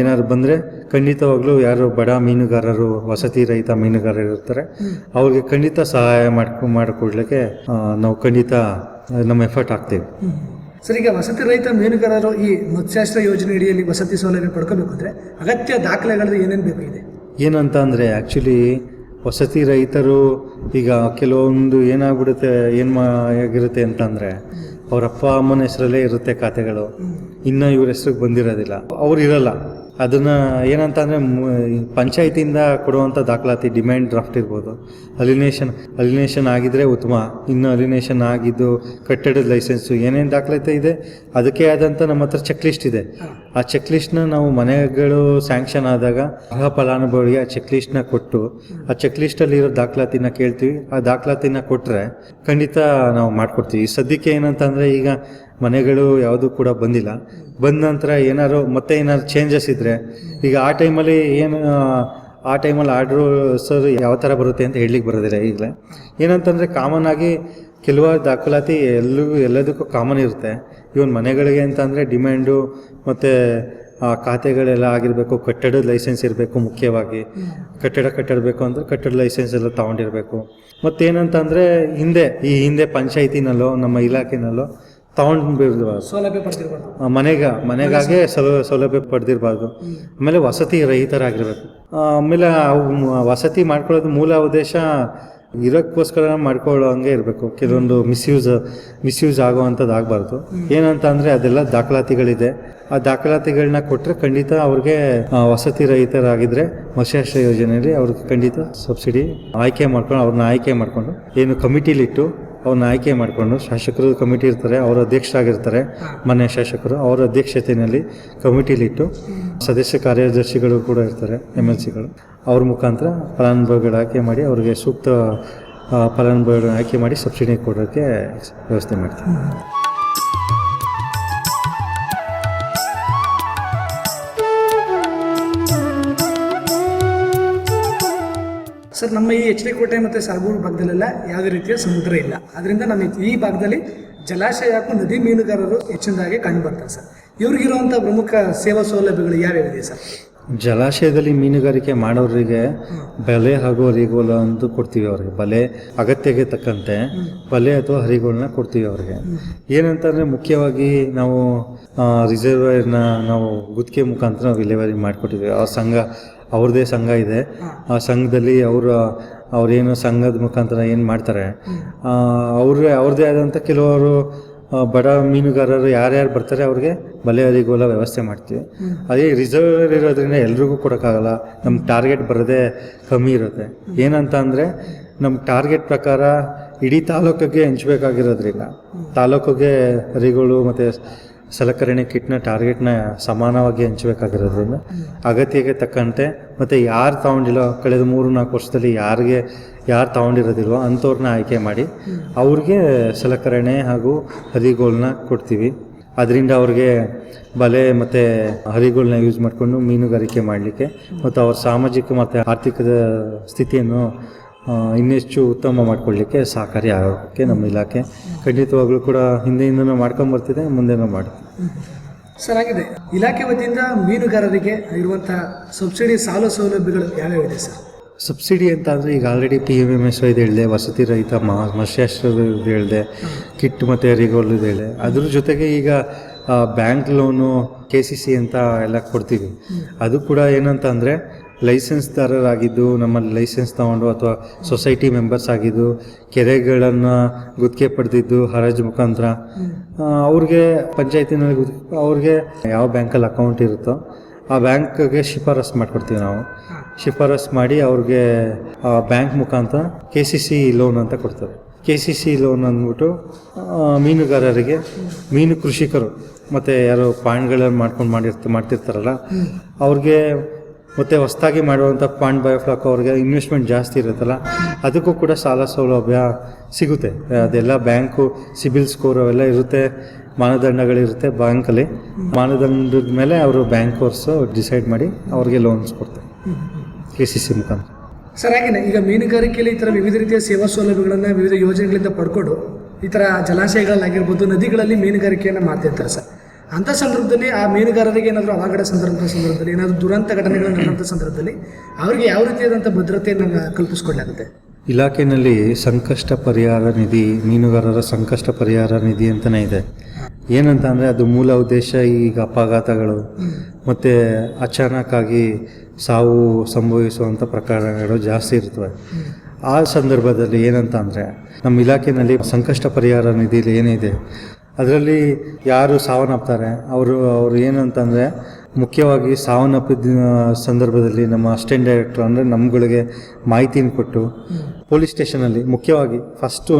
ಏನಾದ್ರು ಬಂದರೆ ಖಂಡಿತವಾಗ್ಲೂ ಯಾರು ಬಡ ಮೀನುಗಾರರು, ವಸತಿ ರಹಿತ ಮೀನುಗಾರರು ಇರ್ತಾರೆ. ಅವ್ರಿಗೆ ಖಂಡಿತ ಸಹಾಯ ಮಾಡ್ಕೊ, ಮಾಡಿಕೊಡ್ಲಿಕ್ಕೆ ನಾವು ಖಂಡಿತ ನಮ್ಮ ಎಫರ್ಟ್ ಹಾಕ್ತೀವಿ. ಸರ್ ಈಗ ವಸತಿ ರಹಿತ ಮೀನುಗಾರರು ಈ ಮತ್ಸ್ಯಾಶ್ರಯ ಯೋಜನೆ ಅಡಿಯಲ್ಲಿ ವಸತಿ ಸೌಲಭ್ಯ ಪಡ್ಕೋಬೇಕು ಅಂದರೆ ಅಗತ್ಯ ದಾಖಲೆಗಳು ಏನೇನು ಬೇಕಾಗಿದೆ ಏನಂತ ಅಂದರೆ ಆ್ಯಕ್ಚುಲಿ ವಸತಿ ರೈತರು ಈಗ ಕೆಲವೊಂದು ಏನಾಗ್ಬಿಡುತ್ತೆ ಏನು ಮಾ ಆಗಿರುತ್ತೆ ಅಂತಂದರೆ ಅವ್ರ ಅಪ್ಪ ಅಮ್ಮನ ಹೆಸರಲ್ಲೇ ಇರುತ್ತೆ ಖಾತೆಗಳು. ಇನ್ನು ಇವ್ರ ಹೆಸ್ರಿಗೆ ಬಂದಿರೋದಿಲ್ಲ. ಅವ್ರು ಇರಲ್ಲ. ಅದನ್ನು ಏನಂತಂದರೆ ಪಂಚಾಯತಿಯಿಂದ ಕೊಡುವಂಥ ದಾಖಲಾತಿ, ಡಿಮ್ಯಾಂಡ್ ಡ್ರಾಫ್ಟ್ ಇರ್ಬೋದು. ಅಲಿನೇಷನ್ ಅಲಿನೇಷನ್ ಆಗಿದ್ದರೆ ಉತ್ತಮ. ಇನ್ನು ಅಲಿನೇಷನ್ ಆಗಿದ್ದು ಕಟ್ಟಡದ ಲೈಸೆನ್ಸು ಏನೇನು ದಾಖಲಾತಿ ಇದೆ, ಅದಕ್ಕೆ ಆದಂಥ ನಮ್ಮ ಹತ್ರ ಚೆಕ್ ಲಿಸ್ಟ್ ಇದೆ. ಆ ಚೆಕ್ ಲಿಸ್ಟ್ನ ನಾವು ಮನೆಗಳು ಸ್ಯಾಂಕ್ಷನ್ ಆದಾಗ ಅರ್ಹ ಫಲಾನುಭವಿಗೆ ಆ ಚೆಕ್ ಲಿಸ್ಟ್ನ ಕೊಟ್ಟು, ಆ ಚೆಕ್ ಲಿಸ್ಟಲ್ಲಿ ಇರೋ ದಾಖಲಾತಿನ ಕೇಳ್ತೀವಿ. ಆ ದಾಖಲಾತಿನ ಕೊಟ್ಟರೆ ಖಂಡಿತ ನಾವು ಮಾಡಿಕೊಡ್ತೀವಿ. ಸದ್ಯಕ್ಕೆ ಏನಂತಂದರೆ ಈಗ ಮನೆಗಳು ಯಾವುದೂ ಕೂಡ ಬಂದಿಲ್ಲ. ಬಂದ ನಂತರ ಏನಾದ್ರು ಮತ್ತೆ ಏನಾದ್ರು ಚೇಂಜಸ್ ಇದ್ದರೆ ಈಗ ಆ ಟೈಮಲ್ಲಿ ಏನು, ಆ ಟೈಮಲ್ಲಿ ಆರ್ಡ್ರು ಸರ್ ಯಾವ ಥರ ಬರುತ್ತೆ ಅಂತ ಹೇಳಲಿಕ್ಕೆ ಬರೋದಿಲ್ಲ ಈಗಲೇ. ಏನಂತಂದರೆ ಕಾಮನ್ ಆಗಿ ಕೆಲವಾರು ದಾಖಲಾತಿ ಎಲ್ಲೂ, ಎಲ್ಲದಕ್ಕೂ ಕಾಮನ್ ಇರುತ್ತೆ. ಇವನ್ ಮನೆಗಳಿಗೆ ಅಂತಂದರೆ ಡಿಮ್ಯಾಂಡು ಮತ್ತು ಖಾತೆಗಳೆಲ್ಲ ಆಗಿರಬೇಕು, ಕಟ್ಟಡದ ಲೈಸೆನ್ಸ್ ಇರಬೇಕು ಮುಖ್ಯವಾಗಿ. ಕಟ್ಟಡ ಕಟ್ಟಡಬೇಕು ಅಂದರೆ ಕಟ್ಟಡ ಲೈಸೆನ್ಸ್ ಎಲ್ಲ ತೊಗೊಂಡಿರಬೇಕು. ಮತ್ತೇನಂತಂದರೆ ಹಿಂದೆ, ಈ ಹಿಂದೆ ಪಂಚಾಯತಿನಲ್ಲೋ, ನಮ್ಮ ಇಲಾಖೆನಲ್ಲೋ ತೊಗೊಂಡ್ಬಿರ್ಬಾರ್ದು ಸೌಲಭ್ಯ ಪಡೆದಿರಬಾರ್ದು. ಮನೆಗ ಮನೆಗಾಗೆ ಸೌಲ ಸೌಲಭ್ಯ. ಪಡೆದಿರಬಾರ್ದು. ಆಮೇಲೆ ವಸತಿ ರಹಿತರಾಗಿರ್ಬೇಕು. ಆಮೇಲೆ ವಸತಿ ಮಾಡ್ಕೊಳ್ಳೋದು ಮೂಲ ಉದ್ದೇಶ ಇರೋಕ್ಕೋಸ್ಕರ ಮಾಡ್ಕೊಳ್ಳೋ ಹಂಗೆ ಇರಬೇಕು. ಕೆಲವೊಂದು ಮಿಸ್ಯೂಸ್ ಮಿಸ್ಯೂಸ್ ಆಗುವಂಥದ್ದು ಆಗಬಾರ್ದು. ಏನಂತ ಅಂದರೆ ಅದೆಲ್ಲ ದಾಖಲಾತಿಗಳಿದೆ. ಆ ದಾಖಲಾತಿಗಳನ್ನ ಕೊಟ್ಟರೆ ಖಂಡಿತ ಅವ್ರಿಗೆ ವಸತಿ ರಹಿತರಾಗಿದ್ದರೆ ಮತ್ಸ್ಯಾಶ್ರಯ ಯೋಜನೆಯಲ್ಲಿ ಅವ್ರಿಗೆ ಖಂಡಿತ ಸಬ್ಸಿಡಿ ಆಯ್ಕೆ ಮಾಡ್ಕೊಂಡು ಅವ್ರನ್ನ ಆಯ್ಕೆ ಮಾಡಿಕೊಂಡು ಏನು ಕಮಿಟಿಲಿಟ್ಟು ಅವ್ರನ್ನ ಆಯ್ಕೆ ಮಾಡಿಕೊಂಡು ಶಾಸಕರು ಕಮಿಟಿ ಇರ್ತಾರೆ ಅವರ ಅಧ್ಯಕ್ಷರಾಗಿರ್ತಾರೆ ಮನೆ ಶಾಸಕರು ಅವರ ಅಧ್ಯಕ್ಷತೆಯಲ್ಲಿ ಕಮಿಟಿಲಿಟ್ಟು ಸದಸ್ಯ ಕಾರ್ಯದರ್ಶಿಗಳು ಕೂಡ ಇರ್ತಾರೆ ಎಂ ಎಲ್ ಸಿಗಳು. ಅವ್ರ ಮುಖಾಂತರ ಫಲಾನುಭವಿಗಳು ಆಯ್ಕೆ ಮಾಡಿ ಅವರಿಗೆ ಸೂಕ್ತ ಫಲಾನುಭವಿಗಳನ್ನ ಆಯ್ಕೆ ಮಾಡಿ ಸಬ್ಸಿಡಿ ಕೊಡೋಕ್ಕೆ ವ್ಯವಸ್ಥೆ ಮಾಡ್ತೀವಿ. ಸರ್, ನಮ್ಮ ಈ ಎಚ್ ಡಿ ಕೋಟೆ ಮತ್ತು ಸಾಗೂರು ಭಾಗದಲ್ಲೆಲ್ಲ ಯಾವುದೇ ರೀತಿಯ ಸಮುದ್ರ ಇಲ್ಲ. ಆದ್ದರಿಂದ ನಮ್ಮ ಈ ಭಾಗದಲ್ಲಿ ಜಲಾಶಯ ಹಾಗೂ ನದಿ ಮೀನುಗಾರರು ಹೆಚ್ಚಿನದಾಗಿ ಕಂಡುಬರ್ತಾರೆ ಸರ್. ಇವ್ರಿಗಿರುವಂಥ ಪ್ರಮುಖ ಸೇವಾ ಸೌಲಭ್ಯಗಳು ಯಾವ್ಯಾವಿದೆ ಸರ್? ಜಲಾಶಯದಲ್ಲಿ ಮೀನುಗಾರಿಕೆ ಮಾಡೋರಿಗೆ ಬಲೆ ಹಾಗೂ ಹರಿಗೋಲ ಅಂತ ಕೊಡ್ತೀವಿ ಅವ್ರಿಗೆ. ಬಲೆ ಅಗತ್ಯಕ್ಕೆ ತಕ್ಕಂತೆ ಬಲೆ ಅಥವಾ ಹರಿಗೋಲನ್ನ ಕೊಡ್ತೀವಿ ಅವ್ರಿಗೆ. ಏನಂತಂದರೆ ಮುಖ್ಯವಾಗಿ ನಾವು ರಿಸರ್ವರ್ನ ನಾವು ಗುತ್ತಿಗೆ ಮುಖಾಂತರ ವಿಲೇವಾರಿ ಮಾಡಿಕೊಟ್ಟಿದ್ದೀವಿ. ಆ ಸಂಘ ಅವ್ರದ್ದೇ ಸಂಘ ಇದೆ. ಆ ಸಂಘದಲ್ಲಿ ಅವರ ಅವ್ರೇನು ಸಂಘದ ಮುಖಾಂತರ ಏನು ಮಾಡ್ತಾರೆ? ಅವ್ರಿಗೆ ಅವ್ರದ್ದೇ ಆದಂಥ ಕೆಲವರು ಬಡ ಮೀನುಗಾರರು ಯಾರ್ಯಾರು ಬರ್ತಾರೆ ಅವ್ರಿಗೆ ಬಲೆ ವ್ಯವಸ್ಥೆ ಮಾಡ್ತೀವಿ. ಅದೇ ರಿಸರ್ವ್ ಇರೋದ್ರಿಂದ ಎಲ್ರಿಗೂ ಕೊಡೋಕ್ಕಾಗಲ್ಲ. ನಮ್ಮ ಟಾರ್ಗೆಟ್ ಬರೋದೇ ಕಮ್ಮಿ ಇರುತ್ತೆ. ಏನಂತ ಅಂದರೆ ನಮ್ಮ ಟಾರ್ಗೆಟ್ ಪ್ರಕಾರ ಇಡೀ ತಾಲೂಕಿಗೆ ಹಂಚ್ಬೇಕಾಗಿರೋದ್ರಿಂದ. ತಾಲೂಕಿಗೆ ಹರಿಗಳು ಮತ್ತು ಸಲಕರಣೆ ಕಿಟ್ನ ಟಾರ್ಗೆಟ್ನ ಸಮಾನವಾಗಿ ಹಂಚಬೇಕಾಗಿರೋದ್ರಿಂದ ಅಗತ್ಯಕ್ಕೆ ತಕ್ಕಂತೆ ಮತ್ತು ಯಾರು ತಗೊಂಡಿಲ್ಲ ಕಳೆದ ಮೂರು ನಾಲ್ಕು ವರ್ಷದಲ್ಲಿ ಯಾರಿಗೆ ಯಾರು ತಗೊಂಡಿರೋದಿಲ್ವೋ ಅಂಥವ್ರನ್ನ ಆಯ್ಕೆ ಮಾಡಿ ಅವ್ರಿಗೆ ಸಲಕರಣೆ ಹಾಗೂ ಹರಿಗೋಲನ್ನ ಕೊಡ್ತೀವಿ. ಅದರಿಂದ ಅವ್ರಿಗೆ ಬಲೆ ಮತ್ತು ಹರಿಗಳನ್ನ ಯೂಸ್ ಮಾಡಿಕೊಂಡು ಮೀನುಗಾರಿಕೆ ಮಾಡಲಿಕ್ಕೆ ಮತ್ತು ಅವ್ರ ಸಾಮಾಜಿಕ ಮತ್ತು ಆರ್ಥಿಕದ ಸ್ಥಿತಿಯನ್ನು ಆ, ಇನ್ನೆಷ್ಟು ಉತ್ತಮ ಮಾಡಿಕೊಳ್ಳಿಕ್ಕೆ ಸಹಕಾರಿ ಆಗೋಕ್ಕೆ ನಮ್ಮ ಇಲಾಖೆ ಖಂಡಿತವಾಗ್ಲೂ ಕೂಡ ಹಿಂದೆಯಿಂದನೂ ಮಾಡ್ಕೊಂಬರ್ತಿದೆ ಮುಂದೆನೂ ಮಾಡಿ ಸರ್ ಆಗಿದೆ. ಇಲಾಖೆ ವತಿಯಿಂದ ಮೀನುಗಾರರಿಗೆ ಇರುವಂತಹ ಸಬ್ಸಿಡಿ ಸಾಲ ಸೌಲಭ್ಯಗಳು ಯಾವ್ಯಾವಿದೆ ಸರ್? ಸಬ್ಸಿಡಿ ಅಂತ ಅಂದರೆ ಈಗ already P M M S ಇದು ಹೇಳಿದೆ ವಸತಿ ರಹಿತ ಮಾ ಮತ್ಸ್ಯಾಸ್ತ್ರದ ಇದು ಹೇಳಿದೆ ಕಿಟ್ ಮತ್ತು ರಿಗೋಲ್ ಇದು ಹೇಳಿದೆ. ಅದ್ರ ಜೊತೆಗೆ ಈಗ bank loan K C C ಅಂತ ಎಲ್ಲ ಕೊಡ್ತೀವಿ. ಅದು ಕೂಡ ಏನಂತ ಅಂದರೆ ಲೈಸೆನ್ಸ್ದಾರರಾಗಿದ್ದು, ನಮ್ಮಲ್ಲಿ ಲೈಸೆನ್ಸ್ ತಗೊಂಡು ಅಥವಾ ಸೊಸೈಟಿ ಮೆಂಬರ್ಸ್ ಆಗಿದ್ದು, ಕೆರೆಗಳನ್ನು ಗುತ್ತಿಗೆ ಪಡೆದಿದ್ದು, ಹರಾಜು ಮುಖಾಂತರ ಅವ್ರಿಗೆ ಪಂಚಾಯತಿನಲ್ಲಿ ಅವ್ರಿಗೆ ಯಾವ ಬ್ಯಾಂಕಲ್ಲಿ ಅಕೌಂಟ್ ಇರುತ್ತೋ, ಆ ಬ್ಯಾಂಕ್ಗೆ ಶಿಫಾರಸ್ ಮಾಡಿಕೊಡ್ತೀವಿ ನಾವು. ಶಿಫಾರಸ್ ಮಾಡಿ ಅವ್ರಿಗೆ ಬ್ಯಾಂಕ್ ಮುಖಾಂತರ ಕೆ ಸಿ ಸಿ ಲೋನ್ ಅಂತ ಕೊಡ್ತಾರೆ. ಕೆ ಸಿ ಸಿ ಲೋನ್ ಅಂದ್ಬಿಟ್ಟು ಮೀನುಗಾರರಿಗೆ, ಮೀನು ಕೃಷಿಕರು, ಮತ್ತು ಯಾರು ಪಾಯಿಂಟ್ಗಳನ್ನು ಮಾಡ್ಕೊಂಡು ಮಾಡಿರ್ತ, ಮಾಡ್ತಿರ್ತಾರಲ್ಲ, ಅವ್ರಿಗೆ ಮತ್ತು ಹೊಸದಾಗಿ ಮಾಡುವಂಥ ಪಾಂಡ್ ಬಯೋಫ್ಲಾಕ್ ಅವ್ರಿಗೆ ಇನ್ವೆಸ್ಟ್ಮೆಂಟ್ ಜಾಸ್ತಿ ಇರುತ್ತಲ್ಲ, ಅದಕ್ಕೂ ಕೂಡ ಸಾಲ ಸೌಲಭ್ಯ ಸಿಗುತ್ತೆ. ಅದೆಲ್ಲ ಬ್ಯಾಂಕು ಸಿಬಿಲ್ ಸ್ಕೋರ್ ಅವೆಲ್ಲ ಇರುತ್ತೆ, ಮಾನದಂಡಗಳಿರುತ್ತೆ ಬ್ಯಾಂಕಲ್ಲಿ. ಮಾನದಂಡದ ಮೇಲೆ ಅವರು ಬ್ಯಾಂಕ್ ಡಿಸೈಡ್ ಮಾಡಿ ಅವ್ರಿಗೆ ಲೋನ್ಸ್ ಕೊಡ್ತಾರೆ ಕೆ ಸಿ ಸಿ ಮುಖಾಂತರ. ಸರ್, ಹಾಗೇನೆ, ಈಗ ಮೀನುಗಾರಿಕೆಯಲ್ಲಿ ಈ ಥರ ವಿವಿಧ ರೀತಿಯ ಸೇವಾ ಸೌಲಭ್ಯಗಳನ್ನು ವಿವಿಧ ಯೋಜನೆಗಳಿಂದ ಪಡ್ಕೊಂಡು ಈ ಥರ ಜಲಾಶಯಗಳಲ್ಲಾಗಿರ್ಬೋದು ನದಿಗಳಲ್ಲಿ ಮೀನುಗಾರಿಕೆಯನ್ನು ಮಾಡ್ತಿರ್ತಾರೆ ಸರ್. ಅಂಥ ಸಂದರ್ಭದಲ್ಲಿ ಆ ಮೀನುಗಾರರಿಗೆ ಏನಾದರೂ ಅವಘಡ ಸಂದರ್ಭದ ಸಂದರ್ಭದಲ್ಲಿ ಏನಾದರೂ ದುರಂತ ಘಟನೆಗಳು ನಡೆದಂಥ ಸಂದರ್ಭದಲ್ಲಿ ಅವರಿಗೆ ಯಾವ ರೀತಿಯಾದಂಥ ಭದ್ರತೆಯನ್ನು ಕಲ್ಪಿಸ್ಕೊಳ್ಳಾಗುತ್ತೆ ಇಲಾಖೆಯಲ್ಲಿ ಸಂಕಷ್ಟ ಪರಿಹಾರ ನಿಧಿ ಮೀನುಗಾರರ ಸಂಕಷ್ಟ ಪರಿಹಾರ ನಿಧಿ ಅಂತಲೇ ಇದೆ. ಏನಂತ ಅಂದರೆ ಅದು ಮೂಲ ಉದ್ದೇಶ ಈಗ ಅಪಘಾತಗಳು ಮತ್ತು ಅಚಾನಕ್ಕಾಗಿ ಸಾವು ಸಂಭವಿಸುವಂಥ ಪ್ರಕರಣಗಳು ಜಾಸ್ತಿ ಇರ್ತವೆ. ಆ ಸಂದರ್ಭದಲ್ಲಿ ಏನಂತ ಅಂದರೆ ನಮ್ಮ ಇಲಾಖೆಯಲ್ಲಿ ಸಂಕಷ್ಟ ಪರಿಹಾರ ನಿಧಿಯಲ್ಲಿ ಏನಿದೆ ಅದರಲ್ಲಿ ಯಾರು ಸಾವನ್ನಪ್ತಾರೆ? ಅವರು ಅವರು ಏನಂತಂದರೆ, ಮುಖ್ಯವಾಗಿ ಸಾವನ್ನಪ್ಪಿದ ಸಂದರ್ಭದಲ್ಲಿ ನಮ್ಮ ಅಸ್ಟೆಂಟ್ ಡೈರೆಕ್ಟರ್ ಅಂದರೆ ನಮ್ಗಳಿಗೆ ಮಾಹಿತಿಯನ್ನು ಕೊಟ್ಟು, ಪೊಲೀಸ್ ಸ್ಟೇಷನಲ್ಲಿ ಮುಖ್ಯವಾಗಿ ಫಸ್ಟು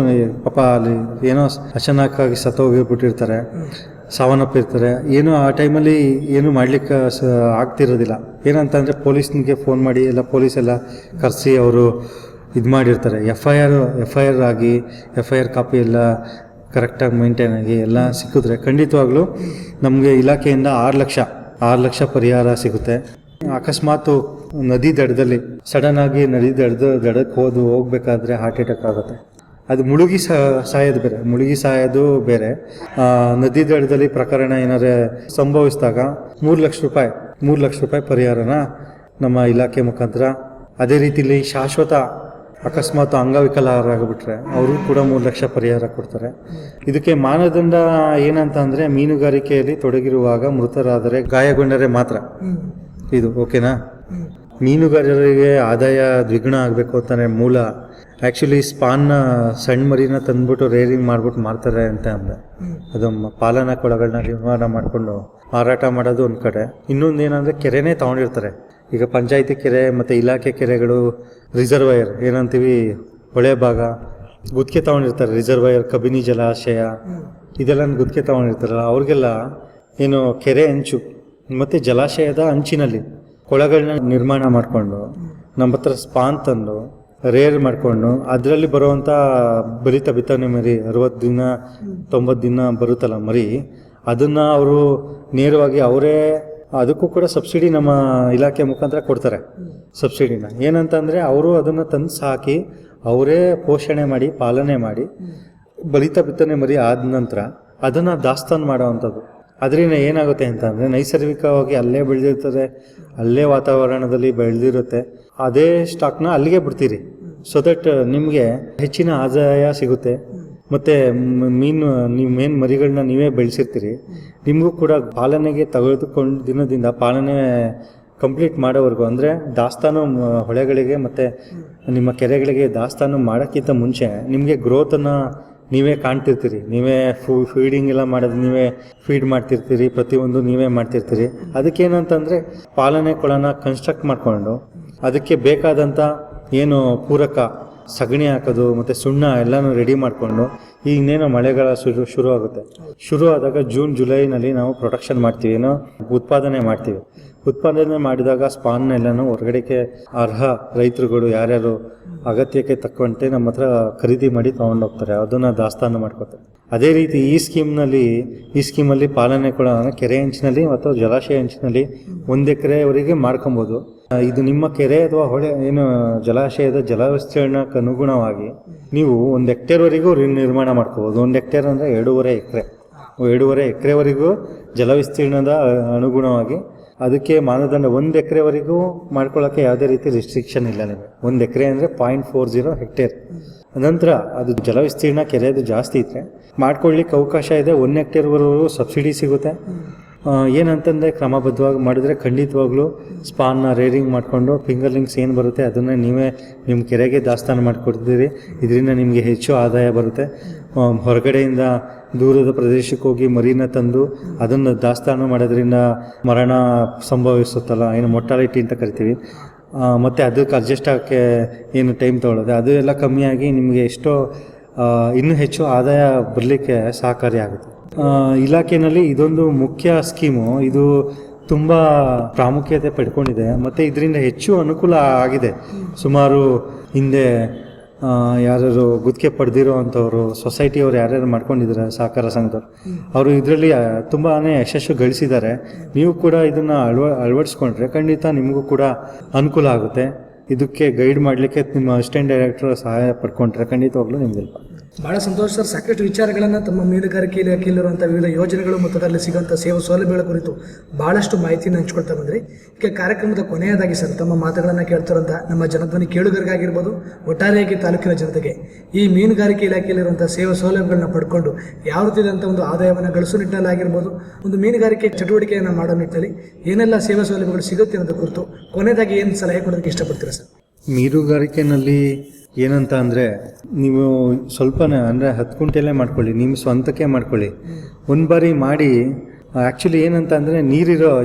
ಪಾಪ ಅಲ್ಲಿ ಏನೋ ಅಚಾನಕ್ಕಾಗಿ ಸತ್ತೋಗಿಬಿಟ್ಟಿರ್ತಾರೆ, ಸಾವನ್ನಪ್ಪಿರ್ತಾರೆ. ಏನು ಆ ಟೈಮಲ್ಲಿ ಏನು ಮಾಡಲಿಕ್ಕೆ ಆಗ್ತಿರೋದಿಲ್ಲ. ಏನಂತಂದರೆ ಪೊಲೀಸ್ನಿಗೆ ಫೋನ್ ಮಾಡಿ ಎಲ್ಲ ಪೊಲೀಸ್ ಎಲ್ಲ ಕರೆಸಿ ಅವರು ಇದು ಮಾಡಿರ್ತಾರೆ F I R, F I R ಆಗಿ, ಎಫ್ ಐ ಆರ್ ಕಾಪಿ ಎಲ್ಲ ಕರೆಕ್ಟಾಗಿ ಮೇಂಟೈನ್ ಆಗಿ ಎಲ್ಲ ಸಿಕ್ಕಿದ್ರೆ ಖಂಡಿತವಾಗ್ಲೂ ನಮಗೆ ಇಲಾಖೆಯಿಂದ ಆರು ಲಕ್ಷ ಆರು ಲಕ್ಷ ಪರಿಹಾರ ಸಿಗುತ್ತೆ. ಅಕಸ್ಮಾತ್ ನದಿ ದಡದಲ್ಲಿ ಸಡನ್ ಆಗಿ ನದಿ ದಡದ, ದಡಕ್ಕೆ ಹೋದು, ಹೋಗ್ಬೇಕಾದ್ರೆ ಹಾರ್ಟ್ ಅಟ್ಯಾಕ್ ಆಗುತ್ತೆ. ಅದು ಮುಳುಗಿ ಸಾಯೋದು ಬೇರೆ, ಮುಳುಗಿ ಸಾಯೋದು ಬೇರೆ. ನದಿ ದಡದಲ್ಲಿ ಪ್ರಕರಣ ಏನಾದ್ರೆ ಸಂಭವಿಸಿದಾಗ ಮೂರು ಲಕ್ಷ ರೂಪಾಯಿ, ಮೂರು ಲಕ್ಷ ರೂಪಾಯಿ ಪರಿಹಾರನ ನಮ್ಮ ಇಲಾಖೆ ಮುಖಾಂತರ ಅದೇ ರೀತಿಲಿ ಶಾಶ್ವತ ಅಕಸ್ಮಾತ್ ಅಂಗವಿಕಲರಾಗಿಬಿಟ್ರೆ ಅವರು ಕೂಡ ಮೂರು ಲಕ್ಷ ಪರಿಹಾರ ಕೊಡ್ತಾರೆ. ಇದಕ್ಕೆ ಮಾನದಂಡ ಏನಂತ ಅಂದರೆ ಮೀನುಗಾರಿಕೆಯಲ್ಲಿ ತೊಡಗಿರುವಾಗ ಮೃತರಾದರೆ ಗಾಯಗೊಂಡರೆ ಮಾತ್ರ. ಇದು ಓಕೆನಾ? ಮೀನುಗಾರರಿಗೆ ಆದಾಯ ದ್ವಿಗುಣ ಆಗಬೇಕು ಅಂತಾನೆ ಮೂಲ. ಆ್ಯಕ್ಚುಲಿ ಸ್ಪಾನ್ನ ಸಣ್ಣ ಮರಿನ ತಂದ್ಬಿಟ್ಟು ರೇರಿಂಗ್ ಮಾಡ್ಬಿಟ್ಟು ಮಾರ್ತಾರೆ ಅಂತ ಅಂದೆ. ಅದು ಪಾಲನಾ ಕೊಳಗಳನ್ನ ನಿರ್ಮಾಣ ಮಾಡಿಕೊಂಡು ಮಾರಾಟ ಮಾಡೋದು ಒಂದು ಕಡೆ. ಇನ್ನೊಂದು ಏನಂದರೆ ಕೆರೆನೇ ತೊಗೊಂಡಿರ್ತಾರೆ. ಈಗ ಪಂಚಾಯಿತಿ ಕೆರೆ ಮತ್ತು ಇಲಾಖೆ ಕೆರೆಗಳು ರಿಸರ್ವಯರ್ ಏನಂತೀವಿ, ಹೊಳೆ ಭಾಗ, ಗುತ್ತಿಗೆ ತಗೊಂಡಿರ್ತಾರೆ. ರಿಸರ್ವಯರ್ ಕಬಿನಿ ಜಲಾಶಯ, ಇದೆಲ್ಲ ಗುತ್ತಿಗೆ ತಗೊಂಡಿರ್ತಾರಲ್ಲ, ಅವ್ರಿಗೆಲ್ಲ ಏನು ಕೆರೆ ಅಂಚು, ಮತ್ತು ಜಲಾಶಯದ ಅಂಚಿನಲ್ಲಿ ಕೊಳಗಳನ್ನ ನಿರ್ಮಾಣ ಮಾಡಿಕೊಂಡು, ನಮ್ಮ ಹತ್ರ ಸ್ಪಾನ್ ತಂದು ರೇರ್ ಮಾಡಿಕೊಂಡು, ಅದರಲ್ಲಿ ಬರುವಂಥ ಬಲಿತ ಬಿತ್ತನೆ ಮರಿ ಅರವತ್ತು ದಿನ ತೊಂಬತ್ತು ದಿನ ಬರುತ್ತಲ್ಲ ಮರಿ, ಅದನ್ನು ಅವರು ನೇರವಾಗಿ ಅವರೇ ಅದಕ್ಕೂ ಕೂಡ ಸಬ್ಸಿಡಿ ನಮ್ಮ ಇಲಾಖೆ ಮುಖಾಂತರ ಕೊಡ್ತಾರೆ. ಸಬ್ಸಿಡಿನ ಏನಂತಂದರೆ ಅವರು ಅದನ್ನು ತಂದು ಸಾಕಿ ಅವರೇ ಪೋಷಣೆ ಮಾಡಿ, ಪಾಲನೆ ಮಾಡಿ, ಬಲಿತ ಬಿತ್ತನೆ ಮರಿ ಆದ ನಂತರ ಅದನ್ನು ದಾಸ್ತಾನು ಮಾಡೋವಂಥದ್ದು. ಅದರಿಂದ ಏನಾಗುತ್ತೆ ಅಂತಂದರೆ ನೈಸರ್ಗಿಕವಾಗಿ ಅಲ್ಲೇ ಬೆಳೆದಿರ್ತದೆ, ಅಲ್ಲೇ ವಾತಾವರಣದಲ್ಲಿ ಬೆಳೆದಿರುತ್ತೆ. ಅದೇ ಸ್ಟಾಕ್ನ ಅಲ್ಲಿಗೆ ಬಿಡ್ತೀರಿ. ಸೊ ದಟ್ ನಿಮಗೆ ಹೆಚ್ಚಿನ ಆದಾಯ ಸಿಗುತ್ತೆ. ಮತ್ತು ಮೀನು, ನೀವು ಮೇನ್ ಮರಿಗಳನ್ನ ನೀವೇ ಬೆಳೆಸಿರ್ತೀರಿ. ನಿಮಗೂ ಕೂಡ ಪಾಲನೆಗೆ ತೆಗೆದುಕೊಂಡು ದಿನದಿಂದ ಪಾಲನೆ ಕಂಪ್ಲೀಟ್ ಮಾಡೋವರೆಗೂ. ಅಂದರೆ ದಾಸ್ತಾನು ಹೊಳೆಗಳಿಗೆ ಮತ್ತು ನಿಮ್ಮ ಕೆರೆಗಳಿಗೆ ದಾಸ್ತಾನು ಮಾಡೋಕ್ಕಿಂತ ಮುಂಚೆ ನಿಮಗೆ ಗ್ರೋತನ್ನು ನೀವೇ ಕಾಣ್ತಿರ್ತೀರಿ. ನೀವೇ ಫೂ ಫೀಡಿಂಗ್ ಎಲ್ಲ ಮಾಡೋದು ನೀವೇ ಫೀಡ್ ಮಾಡ್ತಿರ್ತೀರಿ. ಪ್ರತಿಯೊಂದು ನೀವೇ ಮಾಡ್ತಿರ್ತೀರಿ. ಅದಕ್ಕೇನಂತಂದರೆ ಪಾಲನೆ ಕೊಳನ ಕನ್ಸ್ಟ್ರಕ್ಟ್ ಮಾಡಿಕೊಂಡು ಅದಕ್ಕೆ ಬೇಕಾದಂಥ ಏನು ಪೂರಕ ಸಗಣಿ ಹಾಕೋದು, ಮತ್ತು ಸುಣ್ಣ ಎಲ್ಲನೂ ರೆಡಿ ಮಾಡಿಕೊಂಡು ಇನ್ನೇನು ಮಳೆಗಾಲ ಶುರು ಶುರು ಆಗುತ್ತೆ ಶುರು ಆದಾಗ ಜೂನ್ ಜುಲೈನಲ್ಲಿ ನಾವು ಪ್ರೊಡಕ್ಷನ್ ಮಾಡ್ತೀವಿ, ಏನೋ ಉತ್ಪಾದನೆ ಮಾಡ್ತೀವಿ. ಉತ್ಪಾದನೆ ಮಾಡಿದಾಗ ಸ್ಪಾನ್ ಎಲ್ಲನೂ ಹೊರಗಡೆಗೆ ಅರ್ಹ ರೈತರುಗಳು ಯಾರ್ಯಾರು ಅಗತ್ಯಕ್ಕೆ ತಕ್ಕಂತೆ ನಮ್ಮ ಹತ್ರ ಖರೀದಿ ಮಾಡಿ ತೊಗೊಂಡೋಗ್ತಾರೆ ಅದನ್ನು ದಾಸ್ತಾನು ಮಾಡ್ಕೊತಾರೆ. ಅದೇ ರೀತಿ ಈ ಸ್ಕೀಮ್ನಲ್ಲಿ ಈ ಸ್ಕೀಮಲ್ಲಿ ಪಾಲನೆ ಕೂಡ ಕೆರೆ ಹೆಂಚಿನಲ್ಲಿ ಮತ್ತು ಜಲಾಶಯ ಹೆಂಚಿನಲ್ಲಿ ಒಂದು ಎಕರೆವರೆಗೆ ಮಾಡ್ಕೊಬೋದು. ಇದು ನಿಮ್ಮ ಕೆರೆ ಅಥವಾ ಹೊಳೆ, ಏನು ಜಲಾಶಯದ ಜಲವಿಸ್ತೀರ್ಣಕ್ಕೆ ಅನುಗುಣವಾಗಿ ನೀವು ಒಂದು ಹೆಕ್ಟೇರ್ವರೆಗೂ ನಿರ್ಮಾಣ ಮಾಡ್ಕೋಬೋದು. ಒಂದು ಹೆಕ್ಟೇರ್ ಅಂದರೆ ಎರಡೂವರೆ ಎಕರೆ. ಎರಡೂವರೆ ಎಕರೆವರೆಗೂ ಜಲವಿಸ್ತೀರ್ಣದ ಅ- ಅನುಗುಣವಾಗಿ ಅದಕ್ಕೆ ಮಾನದಂಡ ಒಂದು ಎಕರೆವರೆಗೂ ಮಾಡ್ಕೊಳ್ಳೋಕ್ಕೆ ಯಾವುದೇ ರೀತಿ ರಿಸ್ಟ್ರಿಕ್ಷನ್ ಇಲ್ಲ ನಿಮಗೆ. ಒಂದು ಎಕರೆ ಅಂದರೆ ಪಾಯಿಂಟ್ ಫೋರ್ ಜೀರೋ ಹೆಕ್ಟೇರ್. ನಂತರ ಅದು ಜಲವಿಸ್ತೀರ್ಣ ಕೆರೆಯದು ಜಾಸ್ತಿ ಇದ್ದರೆ ಮಾಡ್ಕೊಳ್ಳಿಕ್ಕೆ ಅವಕಾಶ ಇದೆ. ಒಂದು ಹೆಕ್ಟೇರ್ವರೆಗೂ ಸಬ್ಸಿಡಿ ಸಿಗುತ್ತೆ. ಏನಂತಂದರೆ ಕ್ರಮಬದ್ಧವಾಗಿ ಮಾಡಿದರೆ ಖಂಡಿತವಾಗ್ಲೂ ಸ್ಪಾನ್ನ ರೇರಿಂಗ್ ಮಾಡಿಕೊಂಡು ಫಿಂಗರ್ಲಿಂಗ್ಸ್ ಏನು ಬರುತ್ತೆ ಅದನ್ನು ನೀವೇ ನಿಮ್ಮ ಕೆರೆಗೆ ದಾಸ್ತಾನು ಮಾಡಿಕೊಡ್ತೀರಿ. ಇದರಿಂದ ನಿಮಗೆ ಹೆಚ್ಚು ಆದಾಯ ಬರುತ್ತೆ. ಹೊರಗಡೆಯಿಂದ ದೂರದ ಪ್ರದೇಶಕ್ಕೆ ಹೋಗಿ ಮರಿನ ತಂದು ಅದನ್ನು ದಾಸ್ತಾನು ಮಾಡೋದ್ರಿಂದ ಮರಣ ಸಂಭವಿಸುತ್ತಲ್ಲ, ಏನು ಮೊಟ್ಟಾಲಿಟಿ ಅಂತ ಕರಿತೀವಿ. ಮತ್ತು ಅದಕ್ಕೆ ಅಡ್ಜಸ್ಟ್ ಆಗೋಕ್ಕೆ ಏನು ಟೈಮ್ ತೊಗೊಳ್ಳೋದು. ಅದು ಎಲ್ಲ ಕಮ್ಮಿಯಾಗಿ ನಿಮಗೆ ಎಷ್ಟೋ ಇನ್ನೂ ಹೆಚ್ಚು ಆದಾಯ ಬರಲಿಕ್ಕೆ ಸಹಕಾರಿಯಾಗುತ್ತೆ ಇಲಾಖೆಯಲ್ಲಿ ಇದೊಂದು ಮುಖ್ಯ ಸ್ಕೀಮು. ಇದು ತುಂಬ ಪ್ರಾಮುಖ್ಯತೆ ಪಡ್ಕೊಂಡಿದೆ. ಮತ್ತು ಇದರಿಂದ ಹೆಚ್ಚು ಅನುಕೂಲ ಆಗಿದೆ. ಸುಮಾರು ಹಿಂದೆ ಯಾರ್ಯಾರು ಯಾರು ಗುತ್ತಿಗೆ ಪಡೆದಿರೋ ಅಂಥವ್ರು ಸೊಸೈಟಿಯವ್ರು ಯಾರ್ಯಾರು ಮಾಡ್ಕೊಂಡಿದ್ದಾರೆ, ಸಹಕಾರ ಸಂಘದವ್ರು, ಅವರು ಇದರಲ್ಲಿ ತುಂಬಾ ಯಶಸ್ಸು ಗಳಿಸಿದ್ದಾರೆ. ನೀವು ಕೂಡ ಇದನ್ನು ಅಳವ, ಅಳವಡಿಸ್ಕೊಂಡ್ರೆ ಖಂಡಿತ ನಿಮಗೂ ಕೂಡ ಅನುಕೂಲ ಆಗುತ್ತೆ. ಇದಕ್ಕೆ ಗೈಡ್ ಮಾಡಲಿಕ್ಕೆ ನಿಮ್ಮ ಅಸಿಸ್ಟೆಂಟ್ ಡೈರೆಕ್ಟರ್ ಸಹಾಯ ಪಡ್ಕೊಂಡ್ರೆ ಖಂಡಿತವಾಗ್ಲೂ ನಿಮ್ಗೆ ಹೆಲ್ಪ್ ಬಹಳ ಸಂತೋಷ ಸರ್. ಸಾಕಷ್ಟು ವಿಚಾರಗಳನ್ನು ತಮ್ಮ ಮೀನುಗಾರಿಕೆ ಇಲಾಖೆಯಲ್ಲಿರುವಂಥ ವಿವಿಧ ಯೋಜನೆಗಳು ಮತ್ತು ಅದರಲ್ಲಿ ಸಿಗುವಂಥ ಸೇವಾ ಸೌಲಭ್ಯಗಳ ಕುರಿತು ಭಾಳಷ್ಟು ಮಾಹಿತಿಯನ್ನು ಹಂಚ್ಕೊಳ್ತಾ ಬಂದ್ರಿ. ಈಗ ಕಾರ್ಯಕ್ರಮದ ಕೊನೆಯದಾಗಿ ಸರ್, ತಮ್ಮ ಮಾತುಗಳನ್ನು ಕೇಳ್ತಿರುವಂಥ ನಮ್ಮ ಜನಧ್ವನಿ ಕೇಳುಗರಿಗಾಗಿರ್ಬೋದು, ಒಟ್ಟಾರೆಯಾಗಿ ತಾಲೂಕಿನ ಜನತೆಗೆ. ಈ ಮೀನುಗಾರಿಕೆ ಇಲಾಖೆಯಲ್ಲಿರುವಂಥ ಸೇವಾ ಸೌಲಭ್ಯಗಳನ್ನ ಪಡ್ಕೊಂಡು ಯಾವ ರೀತಿಯಾದಂಥ ಒಂದು ಆದಾಯವನ್ನು ಗಳಿಸೋ ನಿಟ್ಟಿನಲ್ಲಿ ಆಗಿರ್ಬೋದು ಒಂದು ಮೀನುಗಾರಿಕೆ ಚಟುವಟಿಕೆಯನ್ನು ಮಾಡೋ ನಿಟ್ಟಿನಲ್ಲಿ ಏನೆಲ್ಲ ಸೇವಾ ಸೌಲಭ್ಯಗಳು ಸಿಗುತ್ತೆ ಅನ್ನೋದು ಕುರಿತು ಕೊನೆಯದಾಗಿ ಏನು ಸಲಹೆ ಕೊಡೋದಕ್ಕೆ ಇಷ್ಟಪಡ್ತೀರಾ ಸರ್? ಮೀನುಗಾರಿಕೆನಲ್ಲಿ ಏನಂತ ಅಂದರೆ ನೀವು ಸ್ವಲ್ಪನೇ ಅಂದರೆ ಹತ್ತು ಕುಂಟೆಲ್ಲೇ ಮಾಡ್ಕೊಳ್ಳಿ, ನಿಮ್ಮ ಸ್ವಂತಕ್ಕೆ ಮಾಡ್ಕೊಳ್ಳಿ. ಒಂದು ಬಾರಿ ಮಾಡಿ ಆ್ಯಕ್ಚುಲಿ ಏನಂತ ಅಂದರೆ ನೀರಿರೋ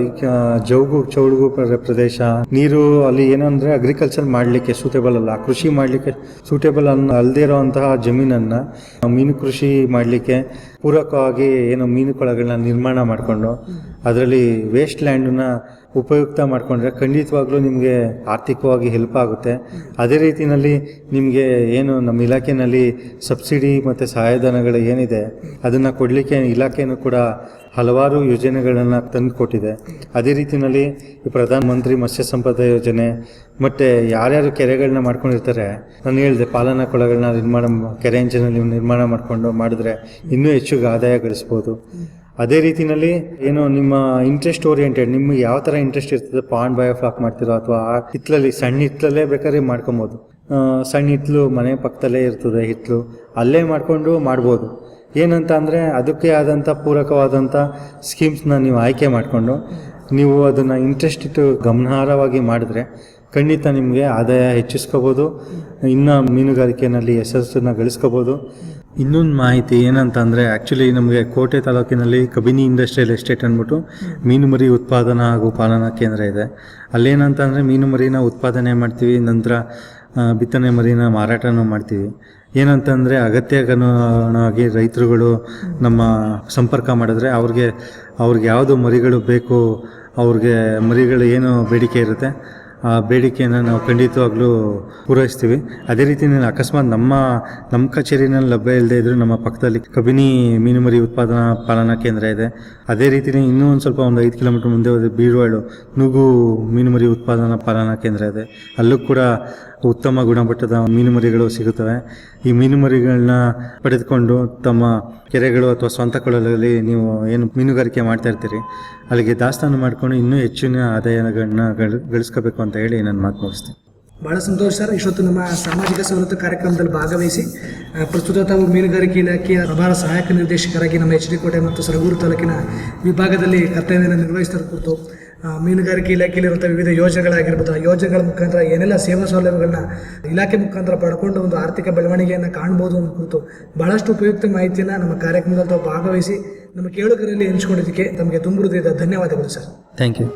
ಜೌಗು ಪ್ರ- ಪ್ರದೇಶ, ನೀರು ಅಲ್ಲಿ ಏನಂದರೆ ಅಗ್ರಿಕಲ್ಚರ್ ಮಾಡಲಿಕ್ಕೆ ಸೂಟೇಬಲ್ ಅಲ್ಲ. ಕೃಷಿ ಮಾಡಲಿಕ್ಕೆ ಸೂಟೇಬಲ್ ಅನ್ನ ಅಲ್ಲದೆ ಇರೋವಂತಹ ಜಮೀನನ್ನು ಮೀನು ಕೃಷಿ ಮಾಡಲಿಕ್ಕೆ ಪೂರಕವಾಗಿ ಏನು ಮೀನು ಕೊಳಗಳನ್ನ ನಿರ್ಮಾಣ ಮಾಡಿಕೊಂಡು, ಅದರಲ್ಲಿ ವೇಸ್ಟ್ ಲ್ಯಾಂಡನ್ನ ಉಪಯುಕ್ತ ಮಾಡಿಕೊಂಡ್ರೆ ಖಂಡಿತವಾಗ್ಲೂ ನಿಮಗೆ ಆರ್ಥಿಕವಾಗಿ ಹೆಲ್ಪ್ ಆಗುತ್ತೆ. ಅದೇ ರೀತಿಯಲ್ಲಿ ನಿಮಗೆ ಏನು ನಮ್ಮ ಇಲಾಖೆಯಲ್ಲಿ ಸಬ್ಸಿಡಿ ಮತ್ತು ಸಹಾಯಧನಗಳು ಏನಿದೆ, ಅದನ್ನು ಕೊಡಲಿಕ್ಕೆ ಇಲಾಖೆಯೂ ಕೂಡ ಹಲವಾರು ಯೋಜನೆಗಳನ್ನು ತಂದು ಕೊಟ್ಟಿದೆ ಅದೇ ರೀತಿಯಲ್ಲಿ ಪ್ರಧಾನ ಮಂತ್ರಿ ಮತ್ಸ್ಯ ಸಂಪದ ಯೋಜನೆ, ಮತ್ತು ಯಾರ್ಯಾರು ಕೆರೆಗಳನ್ನ ಮಾಡ್ಕೊಂಡಿರ್ತಾರೆ, ನಾನು ಹೇಳಿದೆ ಪಾಲನಾ ಕೊಳಗಳನ್ನ ನಿರ್ಮಾಣ, ಕೆರೆ ಅಂಚಿನಲ್ಲಿ ನಿರ್ಮಾಣ ಮಾಡಿಕೊಂಡು, ಮಾಡಿದ್ರೆ ಇನ್ನೂ ಹೆಚ್ಚು ಆದಾಯ ಗಳಿಸ್ಬೋದು. ಅದೇ ರೀತಿಯಲ್ಲಿ ಏನು ನಿಮ್ಮ ಇಂಟ್ರೆಸ್ಟ್ ಓರಿಯೆಂಟೆಡ್ ನಿಮ್ಗೆ ಯಾವ ಥರ ಇಂಟ್ರೆಸ್ಟ್ ಇರ್ತದೆ? ಪಾಂಡ್ ಬಯೋಫ್ಲಾಕ್ ಮಾಡ್ತಿರೋ ಅಥವಾ ಆ ಹಿತ್ತಲಲ್ಲಿ ಸಣ್ಣ ಹಿತ್ತಲಲ್ಲೇ ಬೇಕಾದ್ರೆ ಮಾಡ್ಕೊಬೋದು. ಸಣ್ಣ ಹಿತ್ತಲು ಮನೆ ಪಕ್ಕದಲ್ಲೇ ಇರ್ತದೆ ಹಿತ್ತಲು ಅಲ್ಲೇ ಮಾಡಿಕೊಂಡು ಮಾಡ್ಬೋದು. ಏನಂತ ಅಂದರೆ ಅದಕ್ಕೆ ಆದಂಥ ಪೂರಕವಾದಂಥ ಸ್ಕೀಮ್ಸ್ನ ನೀವು ಆಯ್ಕೆ ಮಾಡಿಕೊಂಡು, ನೀವು ಅದನ್ನು ಇಂಟ್ರೆಸ್ಟ್ ಇಟ್ಟು ಗಮನಾರ್ಹವಾಗಿ ಮಾಡಿದ್ರೆ ಖಂಡಿತ ನಿಮಗೆ ಆದಾಯ ಹೆಚ್ಚಿಸ್ಕೋಬೋದು. ಇನ್ನು ಮೀನುಗಾರಿಕೆಯಲ್ಲಿ ಯಶಸ್ಸನ್ನು ಗಳಿಸ್ಕೋಬೋದು. ಇನ್ನೊಂದು ಮಾಹಿತಿ ಏನಂತಂದರೆ ಆ್ಯಕ್ಚುಲಿ ನಮಗೆ ಕೋಟೆ ತಾಲೂಕಿನಲ್ಲಿ ಕಬಿನಿ ಇಂಡಸ್ಟ್ರಿಯಲ್ ಎಸ್ಟೇಟ್ ಅಂದ್ಬಿಟ್ಟು ಮೀನು ಮರಿ ಉತ್ಪಾದನಾ ಹಾಗೂ ಪಾಲನಾ ಕೇಂದ್ರ ಇದೆ. ಅಲ್ಲೇನಂತಂದರೆ ಮೀನು ಮರಿನ ಉತ್ಪಾದನೆ ಮಾಡ್ತೀವಿ, ನಂತರ ಬಿತ್ತನೆ ಮರಿನ ಮಾರಾಟನೂ ಮಾಡ್ತೀವಿ. ಏನಂತಂದರೆ ಅಗತ್ಯಕ್ಕನುಗುಣವಾಗಿ ರೈತರುಗಳು ನಮ್ಮ ಸಂಪರ್ಕ ಮಾಡಿದ್ರೆ ಅವ್ರಿಗೆ ಅವ್ರಿಗೆ ಯಾವುದು ಮರಿಗಳು ಬೇಕು, ಅವ್ರಿಗೆ ಮರಿಗಳು ಏನು ಬೇಡಿಕೆ ಇರುತ್ತೆ ಬೇಡಿಕೆಯನ್ನು ನಾವು ಖಂಡಿತವಾಗ್ಲೂ ಪೂರೈಸ್ತೀವಿ. ಅದೇ ರೀತಿ ಅಕಸ್ಮಾತ್ ನಮ್ಮ ನಮ್ಮ ಕಚೇರಿನಲ್ಲಿ ಲಭ್ಯ ಇಲ್ಲದೆ ಇದ್ದರೂ ನಮ್ಮ ಪಕ್ಕದಲ್ಲಿ ಕಬಿನಿ ಮೀನುಮರಿ ಉತ್ಪಾದನಾ ಪಾಲನಾ ಕೇಂದ್ರ ಇದೆ. ಅದೇ ರೀತಿ ಇನ್ನೂ ಒಂದು ಸ್ವಲ್ಪ ಒಂದು ಐದು ಕಿಲೋಮೀಟರ್ ಮುಂದೆ ಹೋದರೆ ಬೀರುವಾಳು ನುಗು ಮೀನುಮರಿ ಉತ್ಪಾದನಾ ಪಾಲನಾ ಕೇಂದ್ರ ಇದೆ. ಅಲ್ಲೂ ಕೂಡ ಉತ್ತಮ ಗುಣಮಟ್ಟದ ಮೀನುಮರಿಗಳು ಸಿಗುತ್ತವೆ. ಈ ಮೀನುಮರಿಗಳನ್ನ ಪಡೆದುಕೊಂಡು ತಮ್ಮ ಕೆರೆಗಳು ಅಥವಾ ಸ್ವಂತ ಕೊಳಲಲ್ಲಿ ನೀವು ಏನು ಮೀನುಗಾರಿಕೆ ಮಾಡ್ತಾ ಇರ್ತೀರಿ, ಅಲ್ಲಿಗೆ ದಾಸ್ತಾನು ಮಾಡಿಕೊಂಡು ಇನ್ನೂ ಹೆಚ್ಚಿನ ಆದಾಯಗಳನ್ನ ಗಳ ಗಳಿಸ್ಕೋಬೇಕು ಅಂತ ಹೇಳಿ ನಾನು ಮಾತು ಮುಗಿಸ್ತೀನಿ. ಬಹಳ ಸಂತೋಷ ಸರ್. ಇಷ್ಟೊತ್ತು ನಮ್ಮ ಸಾಮಾಜಿಕ ಸವಲತ್ತು ಕಾರ್ಯಕ್ರಮದಲ್ಲಿ ಭಾಗವಹಿಸಿ ಪ್ರಸ್ತುತ ತಾವು ಮೀನುಗಾರಿಕೆ ಇಲಾಖೆಯ ಪ್ರಭಾರ ಸಹಾಯಕ ನಿರ್ದೇಶಕರಾಗಿ ನಮ್ಮ ಎಚ್ ಡಿ ಕೋಟೆ ಮತ್ತು ಸರಗೂರು ತಾಲೂಕಿನ ವಿಭಾಗದಲ್ಲಿ ಕರ್ತವ್ಯವನ್ನು ನಿರ್ವಹಿಸಿದ ಕುರಿತು ಮೀನುಗಾರಿಕೆ ಇಲಾಖೆಯಲ್ಲಿರುವಂಥ ವಿವಿಧ ಯೋಜನೆಗಳಾಗಿರ್ಬೋದು ಆ ಯೋಜನೆಗಳ ಮುಖಾಂತರ ಏನೆಲ್ಲ ಸೇವಾ ಸೌಲಭ್ಯಗಳನ್ನ ಇಲಾಖೆ ಮುಖಾಂತರ ಪಡ್ಕೊಂಡು ಒಂದು ಆರ್ಥಿಕ ಬೆಳವಣಿಗೆಯನ್ನು ಕಾಣ್ಬೋದು ಅಂತ ಕುರಿತು ಬಹಳಷ್ಟು ಉಪಯುಕ್ತ ಮಾಹಿತಿಯನ್ನು ನಮ್ಮ ಕಾರ್ಯಕ್ರಮದಲ್ಲಿ ತಾವು ಭಾಗವಹಿಸಿ ನಮ್ಮ ಕೇಳುಗರಲ್ಲಿ ಹಂಚಿಕೊಂಡಿದ್ದಕ್ಕೆ ತಮಗೆ ತುಂಬ ಹೃದಯದ ಧನ್ಯವಾದಗಳು ಸರ್. ಥ್ಯಾಂಕ್ ಯು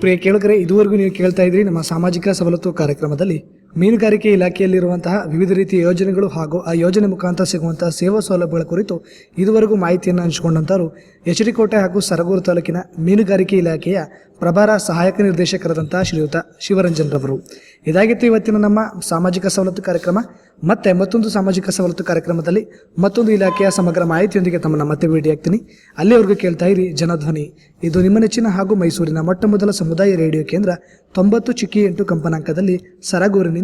ಪ್ರಿಯ ಕೇಳುಗರೆ ಇದುವರೆಗೂ ನೀವು ಕೇಳ್ತಾ ಇದ್ರಿ ನಮ್ಮ ಸಾಮಾಜಿಕ ಸವಲತ್ತು ಕಾರ್ಯಕ್ರಮದಲ್ಲಿ ಮೀನುಗಾರಿಕೆ ಇಲಾಖೆಯಲ್ಲಿರುವಂತಹ ವಿವಿಧ ರೀತಿಯ ಯೋಜನೆಗಳು ಹಾಗೂ ಆ ಯೋಜನೆ ಮುಖಾಂತರ ಸಿಗುವಂತಹ ಸೇವಾ ಸೌಲಭ್ಯಗಳ ಕುರಿತು ಇದುವರೆಗೂ ಮಾಹಿತಿಯನ್ನು ಡಿ ಕೋಟೆ ಹಾಗೂ ಸರಗೂರು ತಾಲೂಕಿನ ಮೀನುಗಾರಿಕೆ ಇಲಾಖೆಯ ಪ್ರಭಾರ ಸಹಾಯಕ ನಿರ್ದೇಶಕರಾದಂತಹ ಶ್ರೀಯುತ ಶಿವರಂಜನ್ ರವರು. ಇದಾಗಿತ್ತು ಇವತ್ತಿನ ನಮ್ಮ ಸಾಮಾಜಿಕ ಸವಲತ್ತು ಕಾರ್ಯಕ್ರಮ. ಮತ್ತೆ ಮತ್ತೊಂದು ಸಾಮಾಜಿಕ ಸವಲತ್ತು ಕಾರ್ಯಕ್ರಮದಲ್ಲಿ ಮತ್ತೊಂದು ಇಲಾಖೆಯ ಸಮಗ್ರ ಮಾಹಿತಿಯೊಂದಿಗೆ ತಮ್ಮನ್ನು ಮತ್ತೆ ಭೇಟಿಯಾಗ್ತೀನಿ ಅಲ್ಲಿವರೆಗೂ ಕೇಳ್ತಾ ಇರಿ ಜನಧ್ವನಿ. ಇದು ನಿಮ್ಮ ನೆಚ್ಚಿನ ಹಾಗೂ ಮೈಸೂರಿನ ಮೊಟ್ಟ ಮೊದಲ ಸಮುದಾಯ ರೇಡಿಯೋ ಕೇಂದ್ರ ತೊಂಬತ್ತು ಚಿಕ್ಕಿ ಎಂಟು ಕಂಪನಾಂಕದಲ್ಲಿ ಸರಗೂರಿನಿಂದ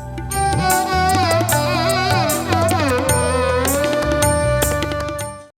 Música